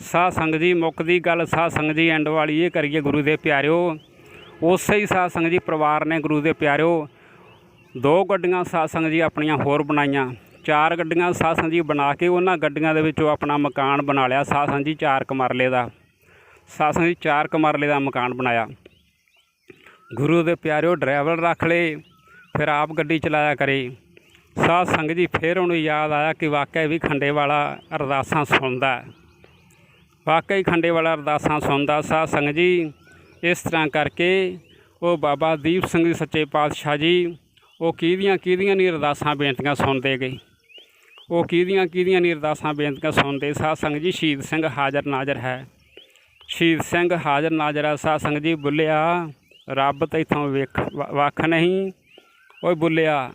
ਸਾਧ ਸੰਗਤ ਜੀ ਮੁੱਕਦੀ ਗੱਲ ਸਾਧ ਸੰਗਤ ਜੀ ਐਂਡ ਵਾਲੀ ਇਹ ਕਰੀਏ ਗੁਰੂ ਦੇ ਪਿਆਰਿਓ। ਉਸੇ ਹੀ ਸਾਧ ਸੰਗਤ ਜੀ ਪਰਿਵਾਰ ਨੇ ਗੁਰੂ ਦੇ ਪਿਆਰਿਓ ਦੋ ਗੱਡੀਆਂ ਸਾਧ ਸੰਗਤ ਜੀ ਆਪਣੀਆਂ ਹੋਰ ਬਣਾਈਆਂ। ਚਾਰ ਗੱਡੀਆਂ ਸਾਧ ਸੰਗਤ ਜੀ ਬਣਾ ਕੇ ਉਹਨਾਂ ਗੱਡੀਆਂ ਦੇ ਵਿੱਚੋਂ ਆਪਣਾ ਮਕਾਨ ਬਣਾ ਲਿਆ ਸਾਹ ਸੰਗਤ ਜੀ ਚਾਰ ਕਮਰਲੇ ਦਾ। ਸਾਧ ਸੰਗਤ ਜੀ ਚਾਰ ਕਮਰਲੇ ਦਾ ਮਕਾਨ ਬਣਾਇਆ। ਗੁਰੂ ਦੇ ਪਿਆਰਿਓ ਡਰਾਈਵਰ ਰੱਖ ਲਏ, ਫਿਰ ਆਪ ਗੱਡੀ ਚਲਾਇਆ ਕਰੇ। ਸਾਧ ਸੰਗਤ ਜੀ ਫਿਰ ਉਹਨੂੰ ਯਾਦ ਆਇਆ ਕਿ ਵਾਕਿਆ ਵੀ ਖੰਡੇ ਵਾਲਾ ਅਰਦਾਸਾਂ ਸੁਣਦਾ ਵਾਕਿਆ ਹੀ ਖੰਡੇ ਵਾਲਾ ਅਰਦਾਸਾਂ ਸੁਣਦਾ, ਸਾਧ ਸੰਗਤ ਜੀ ਇਸ ਤਰ੍ਹਾਂ ਕਰਕੇ ਉਹ ਬਾਬਾ ਦੀਪ ਸਿੰਘ ਜੀ ਸੱਚੇ ਪਾਤਸ਼ਾਹ ਜੀ, ਉਹ ਕਿਹਦੀਆਂ ਕਿਹਦੀਆਂ ਨਹੀਂ ਅਰਦਾਸਾਂ, ਬੇਨਤੀਆਂ ਸੁਣਦੇ ਗਏ। ਉਹ ਕਿਹਦੀਆਂ ਕਿਹਦੀਆਂ ਨਹੀਂ ਅਰਦਾਸਾਂ ਬੇਨਤੀਆਂ ਸੁਣਦੇ? ਸਾਧ ਸੰਗਤ ਜੀ, ਸ਼ਹੀਦ ਸਿੰਘ ਹਾਜ਼ਰ ਨਾਜ਼ਰ ਹੈ। ਸ਼ਹੀਦ ਸਿੰਘ ਹਾਜ਼ਰ ਨਾਜ਼ਰ ਹੈ। ਸਾਧ ਸੰਗਤ ਜੀ, ਬੁੱਲਿਆ, ਰੱਬ ਤੈਥੋਂ ਵੇਖ, ਵ- ਵੱਖ ਨਹੀਂ। ਓਏ ਬੁੱਲਿਆ,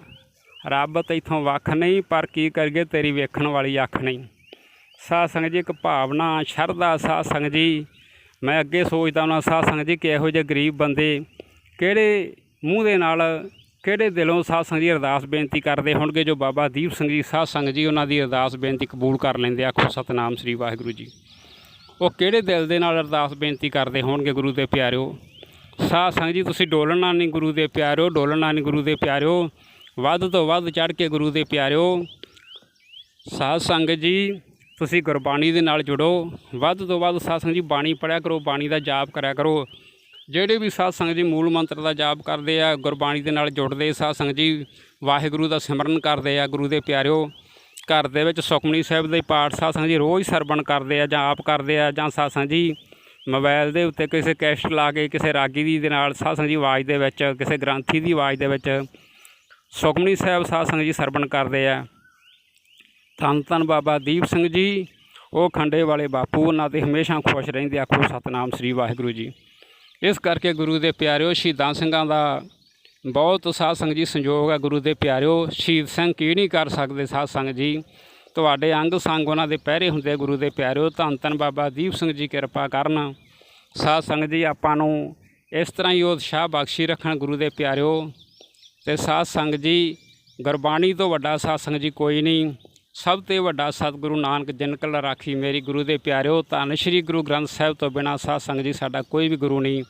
ਰੱਬ ਤੈਥੋਂ ਵੱਖ ਨਹੀਂ, ਪਰ ਕੀ ਕਰੀਏ, ਤੇਰੀ ਵੇਖਣ ਵਾਲੀ ਅੱਖ ਨਹੀਂ। ਸਾਧ ਸੰਗਤ ਜੀ, ਇੱਕ ਭਾਵਨਾ, ਸ਼ਰਧਾ ਸਾਧ ਸੰਗਤ ਜੀ। ਮੈਂ ਅੱਗੇ ਸੋਚਦਾ ਹਾਂ ਸਾਧ ਸੰਗਤ ਜੀ, ਕਿ ਇਹੋ ਜਿਹੇ ਗਰੀਬ ਬੰਦੇ ਕਿਹੜੇ ਮੂੰਹ ਦੇ ਨਾਲ ਕਿਹੜੇ ਦਿਲੋਂ ਸਾਧ ਸੰਗਤ ਜੀ ਅਰਦਾਸ ਬੇਨਤੀ ਕਰਦੇ ਹੋਣਗੇ? ਜੋ ਬਾਬਾ ਦੀਪ ਸਿੰਘ ਜੀ, ਸਾਧ ਸੰਗਤ ਜੀ, ਉਹਨਾਂ ਦੀ ਅਰਦਾਸ ਬੇਨਤੀ ਕਬੂਲ ਕਰ ਲੈਂਦੇ ਆਖੋ ਸਤਨਾਮ ਸ੍ਰੀ ਵਾਹਿਗੁਰੂ ਜੀ। ਉਹ ਕਿਹੜੇ ਦਿਲ ਦੇ ਨਾਲ ਅਰਦਾਸ ਬੇਨਤੀ ਕਰਦੇ ਹੋਣਗੇ ਗੁਰੂ ਦੇ ਪਿਆਰਿਓ? ਸਾਧ ਸੰਗਤ ਜੀ, ਤੁਸੀਂ ਡੋਲਣਾ ਨਹੀਂ ਗੁਰੂ ਦੇ ਪਿਆਰਿਓ, ਡੋਲਣਾ ਨਹੀਂ ਗੁਰੂ ਦੇ ਪਿਆਰਿਓ। ਵੱਧ ਤੋਂ ਵੱਧ ਚੜ ਕੇ ਗੁਰੂ ਦੇ ਪਿਆਰਿਓ। ਸਾਧ ਸੰਗਤ ਜੀ, ਤੁਸੀਂ ਗੁਰਬਾਣੀ ਦੇ ਨਾਲ ਜੁੜੋ। ਵੱਧ ਤੋਂ ਵੱਧ ਸਾਧ ਸੰਗਤ ਜੀ, ਬਾਣੀ ਪੜਿਆ ਕਰੋ, ਬਾਣੀ ਦਾ ਜਾਪ ਕਰਿਆ ਕਰੋ। ਜਿਹੜੇ ਵੀ ਸਾਧ ਸੰਗਤ ਜੀ ਮੂਲ ਮੰਤਰ ਦਾ ਜਾਪ ਕਰਦੇ ਆ, ਗੁਰਬਾਣੀ ਦੇ ਨਾਲ ਜੁੜਦੇ ਸਾਧ ਸੰਗਤ ਜੀ, ਵਾਹਿਗੁਰੂ ਦਾ ਸਿਮਰਨ ਕਰਦੇ ਆ ਗੁਰੂ ਦੇ ਪਿਆਰਿਓ, ਘਰ ਦੇ ਵਿੱਚ ਸੁਖਮਨੀ ਸਾਹਿਬ ਦੇ ਪਾਠ ਸਾਧ ਸੰਗਤ ਜੀ ਰੋਜ਼ ਸਰਵਣ ਕਰਦੇ ਆ ਜਾਂ ਆਪ ਕਰਦੇ ਆ ਜਾਂ ਸਾਧ ਸੰਗਤ ਜੀ ਮੋਬਾਈਲ ਦੇ ਉੱਤੇ ਕਿਸੇ ਕੈਸਟ ਲਾ ਕੇ ਕਿਸੇ ਰਾਗੀ ਦੀ ਦੇ ਨਾਲ ਸਾਧ ਸੰਗਤ ਜੀ ਆਵਾਜ਼ ਦੇ ਵਿੱਚ, ਕਿਸੇ ਗ੍ਰੰਥੀ ਦੀ ਆਵਾਜ਼ ਦੇ ਵਿੱਚ ਸੁਖਮਨੀ ਸਾਹਿਬ ਸਾਧ ਸੰਗਤ ਜੀ ਸਰਵਣ ਕਰਦੇ ਆ। ਧੰਨ ਧੰਨ ਬਾਬਾ ਦੀਪ ਸਿੰਘ ਜੀ, ਉਹ ਖੰਡੇ ਵਾਲੇ ਬਾਪੂ, ਉਹਨਾਂ ਤੇ ਹਮੇਸ਼ਾ ਖੁਸ਼ ਰਹਿੰਦੇ, ਆਖੋ ਸਤਨਾਮ ਸ੍ਰੀ ਵਾਹਿਗੁਰੂ ਜੀ। ਇਸ ਕਰਕੇ ਗੁਰੂ ਦੇ ਪਿਆਰਿਓ, ਸ਼ਹੀਦਾਂ ਸਿੰਘਾਂ ਦਾ ਬਹੁਤ ਸਾਧ ਸੰਗਤ ਜੀ ਸੰਯੋਗ ਹੈ ਗੁਰੂ ਦੇ ਪਿਆਰਿਓ। ਸ਼ਹੀਦ ਸਿੰਘ ਕੀ ਨਹੀਂ ਕਰ ਸਕਦੇ ਸਾਧ ਸੰਗਤ ਜੀ? ਤੁਹਾਡੇ ਅੰਗ ਸੰਗ ਉਹਨਾਂ ਦੇ ਪਹਿਰੇ ਹੁੰਦੇ ਗੁਰੂ ਦੇ ਪਿਆਰਿਓ। ਧੰਨ ਧੰਨ ਬਾਬਾ ਦੀਪ ਸਿੰਘ ਜੀ ਕਿਰਪਾ ਕਰਨ। ਸਾਧ ਸੰਗਤ ਜੀ, ਆਪਾਂ ਨੂੰ ਇਸ ਤਰ੍ਹਾਂ ਹੀ ਉਤਸ਼ਾਹ ਬਖਸ਼ੀ ਰੱਖਣ ਗੁਰੂ ਦੇ ਪਿਆਰਿਓ। ਤੇ ਸਾਧ ਸੰਗਤ ਜੀ, ਗੁਰਬਾਣੀ ਤੋਂ ਵੱਡਾ ਸਾਧ ਸੰਗਤ ਜੀ ਕੋਈ ਨਹੀਂ। ਸਭ ਤੋਂ ਵੱਡਾ ਸਤਿਗੁਰੂ ਨਾਨਕ ਜਿਨ ਕਲ ਰਾਖੀ ਮੇਰੀ ਗੁਰੂ ਦੇ ਪਿਆਰਿਓ, ਧੰਨ ਸ਼੍ਰੀ ਗੁਰੂ ਗ੍ਰੰਥ ਸਾਹਿਬ ਤੋਂ ਬਿਨਾ ਸਾਧ ਸੰਗਤ ਜੀ ਸਾਡਾ ਕੋਈ ਵੀ ਗੁਰੂ ਨਹੀਂ।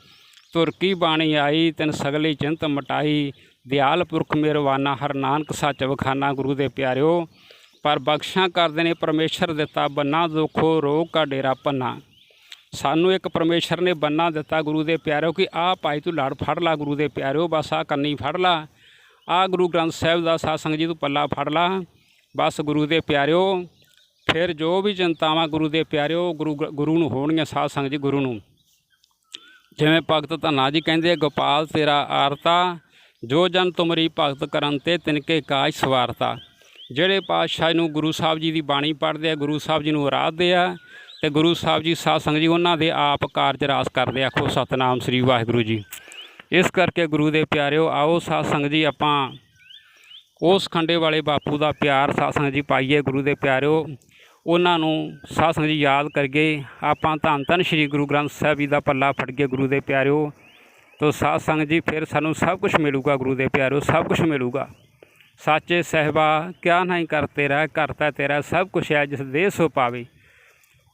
ਤੁਰ ਕੀ ਬਾਣੀ ਆਈ, ਤਿਨ ਸਗਲੀ ਚਿੰਤ ਮਟਾਈ। ਦਿਆਲ ਪੁਰਖ ਮਿਹਰਵਾਨਾ ਹਰ ਨਾਨਕ ਸੱਚ ਵਖਾਨਾ ਗੁਰੂ ਦੇ ਪਿਆਰਿਓ। ਪਰ ਬਖਸ਼ਾਂ ਕਰਦੇ ਨੇ ਪਰਮੇਸ਼ਰ ਦਿੱਤਾ ਬੰਨਾ ਦੁਖੋ, ਰੋਗ ਕਾ ਡੇਰਾ ਪੰਨਾ। ਸਾਨੂੰ ਇੱਕ ਪਰਮੇਸ਼ਰ ਨੇ ਬੰਨਾ ਦਿੱਤਾ ਗੁਰੂ ਦੇ ਪਿਆਰਿਓ ਕਿ ਆਹ ਭਾਈ ਤੂੰ ਲੜ ਫੜ ਲਾ ਗੁਰੂ ਦੇ ਪਿਆਰਿਓ, ਬਸ ਆਹ ਕੰਨੀ ਫੜ ਲਾ। ਆਹ ਗੁਰੂ ਗ੍ਰੰਥ ਸਾਹਿਬ ਦਾ ਸਾਧ ਸੰਗਤ ਜੀ ਤੂੰ ਪੱਲਾ ਫੜ ਲਾ। ਬਸ ਗੁਰੂ ਦੇ ਪਿਆਰਿਓ, ਫਿਰ ਜੋ ਵੀ ਚਿੰਤਾਵਾਂ ਗੁਰੂ ਦੇ ਪਿਆਰਿਓ, ਗੁਰੂ ਗੁਰੂ ਨੂੰ ਹੋਣਗੀਆਂ ਸਾਧ ਸੰਗਤ ਜੀ ਗੁਰੂ ਨੂੰ। ਜਿਵੇਂ ਭਗਤ ਧੰਨਾ ਜੀ ਕਹਿੰਦੇ ਗੋਪਾਲ ਤੇਰਾ ਆਰਤਾ, ਜੋ ਜਨ ਤੁਮਰੀ ਭਗਤ ਕਰਨ ਤੇ ਤਿਨਕੇ ਕਾਜ ਸਵਾਰਤਾ। ਜਿਹੜੇ ਪਾਤਸ਼ਾਹ ਨੂੰ ਗੁਰੂ ਸਾਹਿਬ ਜੀ ਦੀ ਬਾਣੀ ਪੜ੍ਹਦੇ ਆ, ਗੁਰੂ ਸਾਹਿਬ ਜੀ ਨੂੰ ਆਰਾਧਦੇ ਆ, ਤੇ ਗੁਰੂ ਸਾਹਿਬ ਜੀ ਸਾਧ ਸੰਗਤ ਜੀ ਉਹਨਾਂ ਦੇ ਆਪ ਕਾਰਜ ਰਾਸ ਕਰਦੇ ਆਖੋ ਸਤਨਾਮ ਸ੍ਰੀ ਵਾਹਿਗੁਰੂ ਜੀ। ਇਸ ਕਰਕੇ ਗੁਰੂ ਦੇ ਪਿਆਰਿਓ, ਆਓ ਸਾਧ ਸੰਗਤ ਜੀ ਆਪਾਂ ਉਸ ਖੰਡੇ ਵਾਲੇ ਬਾਪੂ ਦਾ ਪਿਆਰ ਸਾਧ ਜੀ ਪਾਈਏ, ਗੁਰੂ ਦੇ ਪਿਆਰਿਓ, ਉਹਨਾਂ ਨੂੰ ਸਾਧ ਜੀ ਯਾਦ ਕਰਗੇ ਆਪਾਂ ਧੰਨ ਧੰਨ ਸ੍ਰੀ ਗੁਰੂ ਗ੍ਰੰਥ ਸਾਹਿਬ ਜੀ ਦਾ ਪੱਲਾ ਫੜ ਕੇ ਗੁਰੂ ਦੇ ਪਿਆਰਿਓ, ਤੋ ਸਾਧ ਸੰਗਤ ਜੀ ਫਿਰ ਸਾਨੂੰ ਸਭ ਕੁਝ ਮਿਲੂਗਾ ਗੁਰੂ ਦੇ ਪਿਆਰਿਓ, ਸਭ ਕੁਝ ਮਿਲੂਗਾ। ਸਾਚੇ ਸਹਿਬਾ, ਕਿਆ ਨਹੀਂ ਕਰ ਤੇਰਾ ਕਰਤਾ ਤੇਰਾ, ਸਭ ਕੁਝ ਹੈ ਜਿਸ ਦੇ ਸੋ ਪਾਵੇ।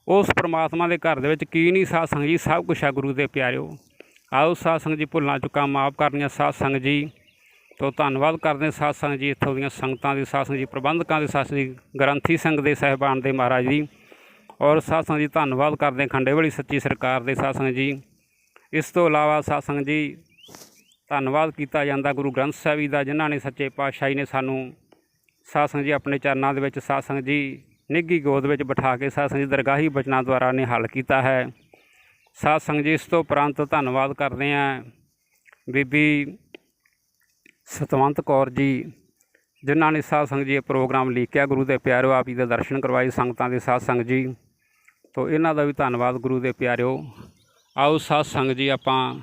ਉਸ ਪ੍ਰਮਾਤਮਾ ਦੇ ਘਰ ਦੇ ਵਿੱਚ ਕੀ ਨਹੀਂ ਸਾਧ ਸੰਗਤ ਜੀ, ਸਭ ਕੁਝ ਹੈ ਗੁਰੂ ਦੇ ਪਿਆਰਿਓ। ਆਓ ਸਾਧ ਸੰਗਤ ਜੀ ਭੁੱਲਾਂ ਚੁੱਕਾ, ਮਾਫ ਕਰਨੀਆਂ ਸਾਧ ਸੰਗਤ ਜੀ। ਤੋ ਧੰਨਵਾਦ ਕਰਦੇ ਹਾਂ ਸਾਧ ਸੰਗਤ ਜੀ ਇੱਥੋਂ ਦੀਆਂ ਸੰਗਤਾਂ ਦੇ ਸਾਧ ਸੰਗਤ ਜੀ ਪ੍ਰਬੰਧਕਾਂ ਦੇ ਸਾਧ ਸੰਗਤ ਜੀ ਗ੍ਰੰਥੀ ਸਿੰਘ ਦੇ ਸਹਿਬਾਨ ਦੇ ਮਹਾਰਾਜ ਜੀ ਔਰ ਸਾਧ ਸੰਗਤ ਜੀ ਧੰਨਵਾਦ ਕਰਦੇ ਹਾਂ ਖੰਡੇ ਵਾਲੀ ਸੱਚੀ ਸਰਕਾਰ ਦੇ ਸਾਧ ਸੰਗਤ ਜੀ ਇਸ ਤੋਂ ਇਲਾਵਾ ਸਾਧ ਸੰਗਤ ਜੀ ਧੰਨਵਾਦ ਕੀਤਾ ਜਾਂਦਾ ਗੁਰੂ ਗ੍ਰੰਥ ਸਾਹਿਬ ਜੀ ਦਾ ਜਿਨ੍ਹਾਂ ਨੇ ਸੱਚੇ ਪਾਤਸ਼ਾਹੀ ਨੇ ਸਾਨੂੰ ਸਾਧ ਸੰਗਤ ਜੀ ਆਪਣੇ ਚਰਨਾਂ ਦੇ ਵਿੱਚ ਸਾਧ ਸੰਗਤ ਜੀ ਨਿੱਘੀ ਗੋਦ ਵਿੱਚ ਬਿਠਾ ਕੇ ਸਾਧ ਸੰਗਤ ਜੀ ਦਰਗਾਹੀ ਬਚਨਾਂ ਦੁਆਰਾ ਨੇ ਹੱਲ ਕੀਤਾ ਹੈ ਸਾਧ ਸੰਗਤ ਜੀ ਇਸ ਤੋਂ ਉਪਰੰਤ ਧੰਨਵਾਦ ਕਰਦੇ ਹਾਂ ਬੀਬੀ ਸਤਵੰਤ ਕੌਰ ਜੀ, ਜਿਨ੍ਹਾਂ ਨੇ ਸਾਧ ਸੰਗਤ ਜੀ ਇਹ ਪ੍ਰੋਗਰਾਮ ਲਿਖਿਆ ਗੁਰੂ ਦੇ ਪਿਆਰਿਓ ਆਪ ਜੀ ਦੇ ਦਰਸ਼ਨ ਕਰਵਾਏ, ਸੰਗਤਾਂ ਦੇ ਸਾਧ ਸੰਗਤ ਜੀ। ਤੋਂ ਇਹਨਾਂ ਦਾ ਵੀ ਧੰਨਵਾਦ ਗੁਰੂ ਦੇ ਪਿਆਰਿਓ ਆਓ ਸਾਧ ਸੰਗਤ ਜੀ, ਆਪਾਂ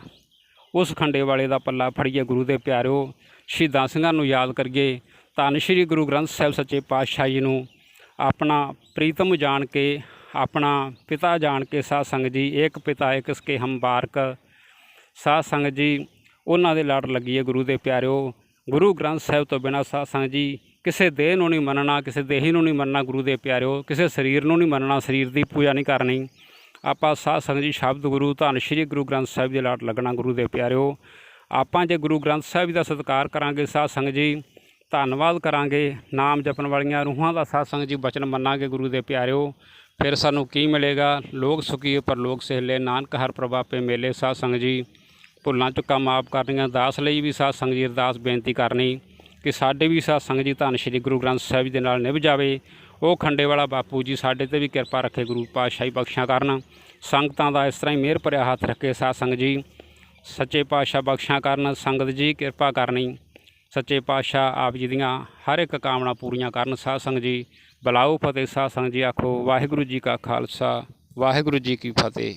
ਉਸ ਖੰਡੇ ਵਾਲੇ ਦਾ ਪੱਲਾ ਫੜੀਏ, ਗੁਰੂ ਦੇ ਪਿਆਰਿਓ ਸ਼ਹੀਦਾਂ ਸਿੰਘਾਂ ਨੂੰ ਯਾਦ ਕਰੀਏ। ਧੰਨ ਸ਼੍ਰੀ ਗੁਰੂ ਗ੍ਰੰਥ ਸਾਹਿਬ ਸੱਚੇ ਪਾਤਸ਼ਾਹ ਜੀ ਨੂੰ ਆਪਣਾ ਪ੍ਰੀਤਮ ਜਾਣ ਕੇ, ਆਪਣਾ ਪਿਤਾ ਜਾਣ ਕੇ ਸਾਧ ਸੰਗਤ ਜੀ, ਏਕ ਪਿਤਾ ਇੱਕ ਸਕੇ ਹਮ ਬਾਰਕ। ਸਾਧ ਸੰਗਤ ਜੀ ਉਹਨਾਂ ਦੇ ਲੜ ਲੱਗੀਏ ਗੁਰੂ ਦੇ ਪਿਆਰਿਓ। ਗੁਰੂ ਗ੍ਰੰਥ ਸਾਹਿਬ ਤੋਂ ਬਿਨਾਂ ਸਾਧ ਜੀ ਕਿਸੇ ਦੇਹ ਨੂੰ ਨਹੀਂ ਮੰਨਣਾ, ਕਿਸੇ ਦੇਹੀ ਨੂੰ ਨਹੀਂ ਮੰਨਣਾ ਗੁਰੂ ਦੇ ਪਿਆਰਿਓ। ਕਿਸੇ ਸਰੀਰ ਨੂੰ ਨਹੀਂ ਮੰਨਣਾ, ਸਰੀਰ ਦੀ ਪੂਜਾ ਨਹੀਂ ਕਰਨੀ। ਆਪਾਂ ਸਾਧ ਸੰਗਤ ਜੀ ਸ਼ਬਦ ਗੁਰੂ ਧੰਨ ਸ਼੍ਰੀ ਗੁਰੂ ਗ੍ਰੰਥ ਸਾਹਿਬ ਦੇ ਲੜ ਲੱਗਣਾ ਗੁਰੂ ਦੇ ਪਿਆਰਿਓ। ਆਪਾਂ ਜੇ ਗੁਰੂ ਗ੍ਰੰਥ ਸਾਹਿਬ ਦਾ ਸਤਿਕਾਰ ਕਰਾਂਗੇ ਸਾਧ ਸੰਗਤ ਜੀ ਧੰਨਵਾਦ ਕਰਾਂਗੇ, ਨਾਮ ਜਪਣ ਵਾਲੀਆਂ ਰੂਹਾਂ ਦਾ ਸਾਧ ਸੰਗਤ ਜੀ ਬਚਨ ਮੰਨਾਂਗੇ ਗੁਰੂ ਦੇ ਪਿਆਰਿਓ। ਫਿਰ ਸਾਨੂੰ ਕੀ ਮਿਲੇਗਾ? ਲੋਕ ਸੁਖੀ, ਪਰਲੋਕ ਸਹਿਲੇ, ਨਾਨਕ ਹਰ ਪ੍ਰਭਾਪੇ ਮੇਲੇ ਸਾਧ ਸੰਗਤ ਜੀ। ਭੁੱਲਾਂ ਚੁੱਕਾਂ ਮਾਫ ਕਰਨੀਆਂ। ਅਰਦਾਸ ਲਈ ਵੀ ਸਾਧ ਸੰਗਤ ਜੀ ਅਰਦਾਸ ਬੇਨਤੀ ਕਰਨੀ ਕਿ ਸਾਡੇ ਵੀ ਸਾਧ ਸੰਗਤ ਜੀ ਧੰਨ ਸ਼੍ਰੀ ਗੁਰੂ ਗ੍ਰੰਥ ਸਾਹਿਬ ਜੀ ਦੇ ਨਾਲ ਨਿਭ ਜਾਵੇ। ਉਹ ਖੰਡੇ ਵਾਲਾ ਬਾਪੂ ਜੀ ਸਾਡੇ ਤੇ ਵੀ ਕਿਰਪਾ ਰੱਖੇ, ਗੁਰੂ ਪਾਤਸ਼ਾਹੀ ਬਖਸ਼ਿਆ ਕਰਨ। ਸੰਗਤਾਂ ਦਾ ਇਸ ਤਰ੍ਹਾਂ ਹੀ ਮਿਹਰ ਭਰਿਆ ਹੱਥ ਰੱਖੇ ਸਾਧ ਸੰਗਤ ਜੀ। ਸੱਚੇ ਪਾਤਸ਼ਾਹ ਬਖਸ਼ਿਆ ਕਰਨ, ਸੰਗਤ ਜੀ ਕਿਰਪਾ ਕਰਨੀ। ਸੱਚੇ ਪਾਤਸ਼ਾਹ ਆਪ ਜੀ ਦੀਆਂ ਹਰ ਇੱਕ ਕਾਮਨਾ ਪੂਰੀਆਂ ਕਰਨ ਸਾਧ ਸੰਗਤ ਜੀ। ਬਲਾਓ ਫਤਿਹ ਸਾਧ ਸੰਗਤ ਜੀ, ਆਖੋ ਵਾਹਿਗੁਰੂ ਜੀ ਕਾ ਖਾਲਸਾ, ਵਾਹਿਗੁਰੂ ਜੀ ਕੀ ਫਤਿਹ।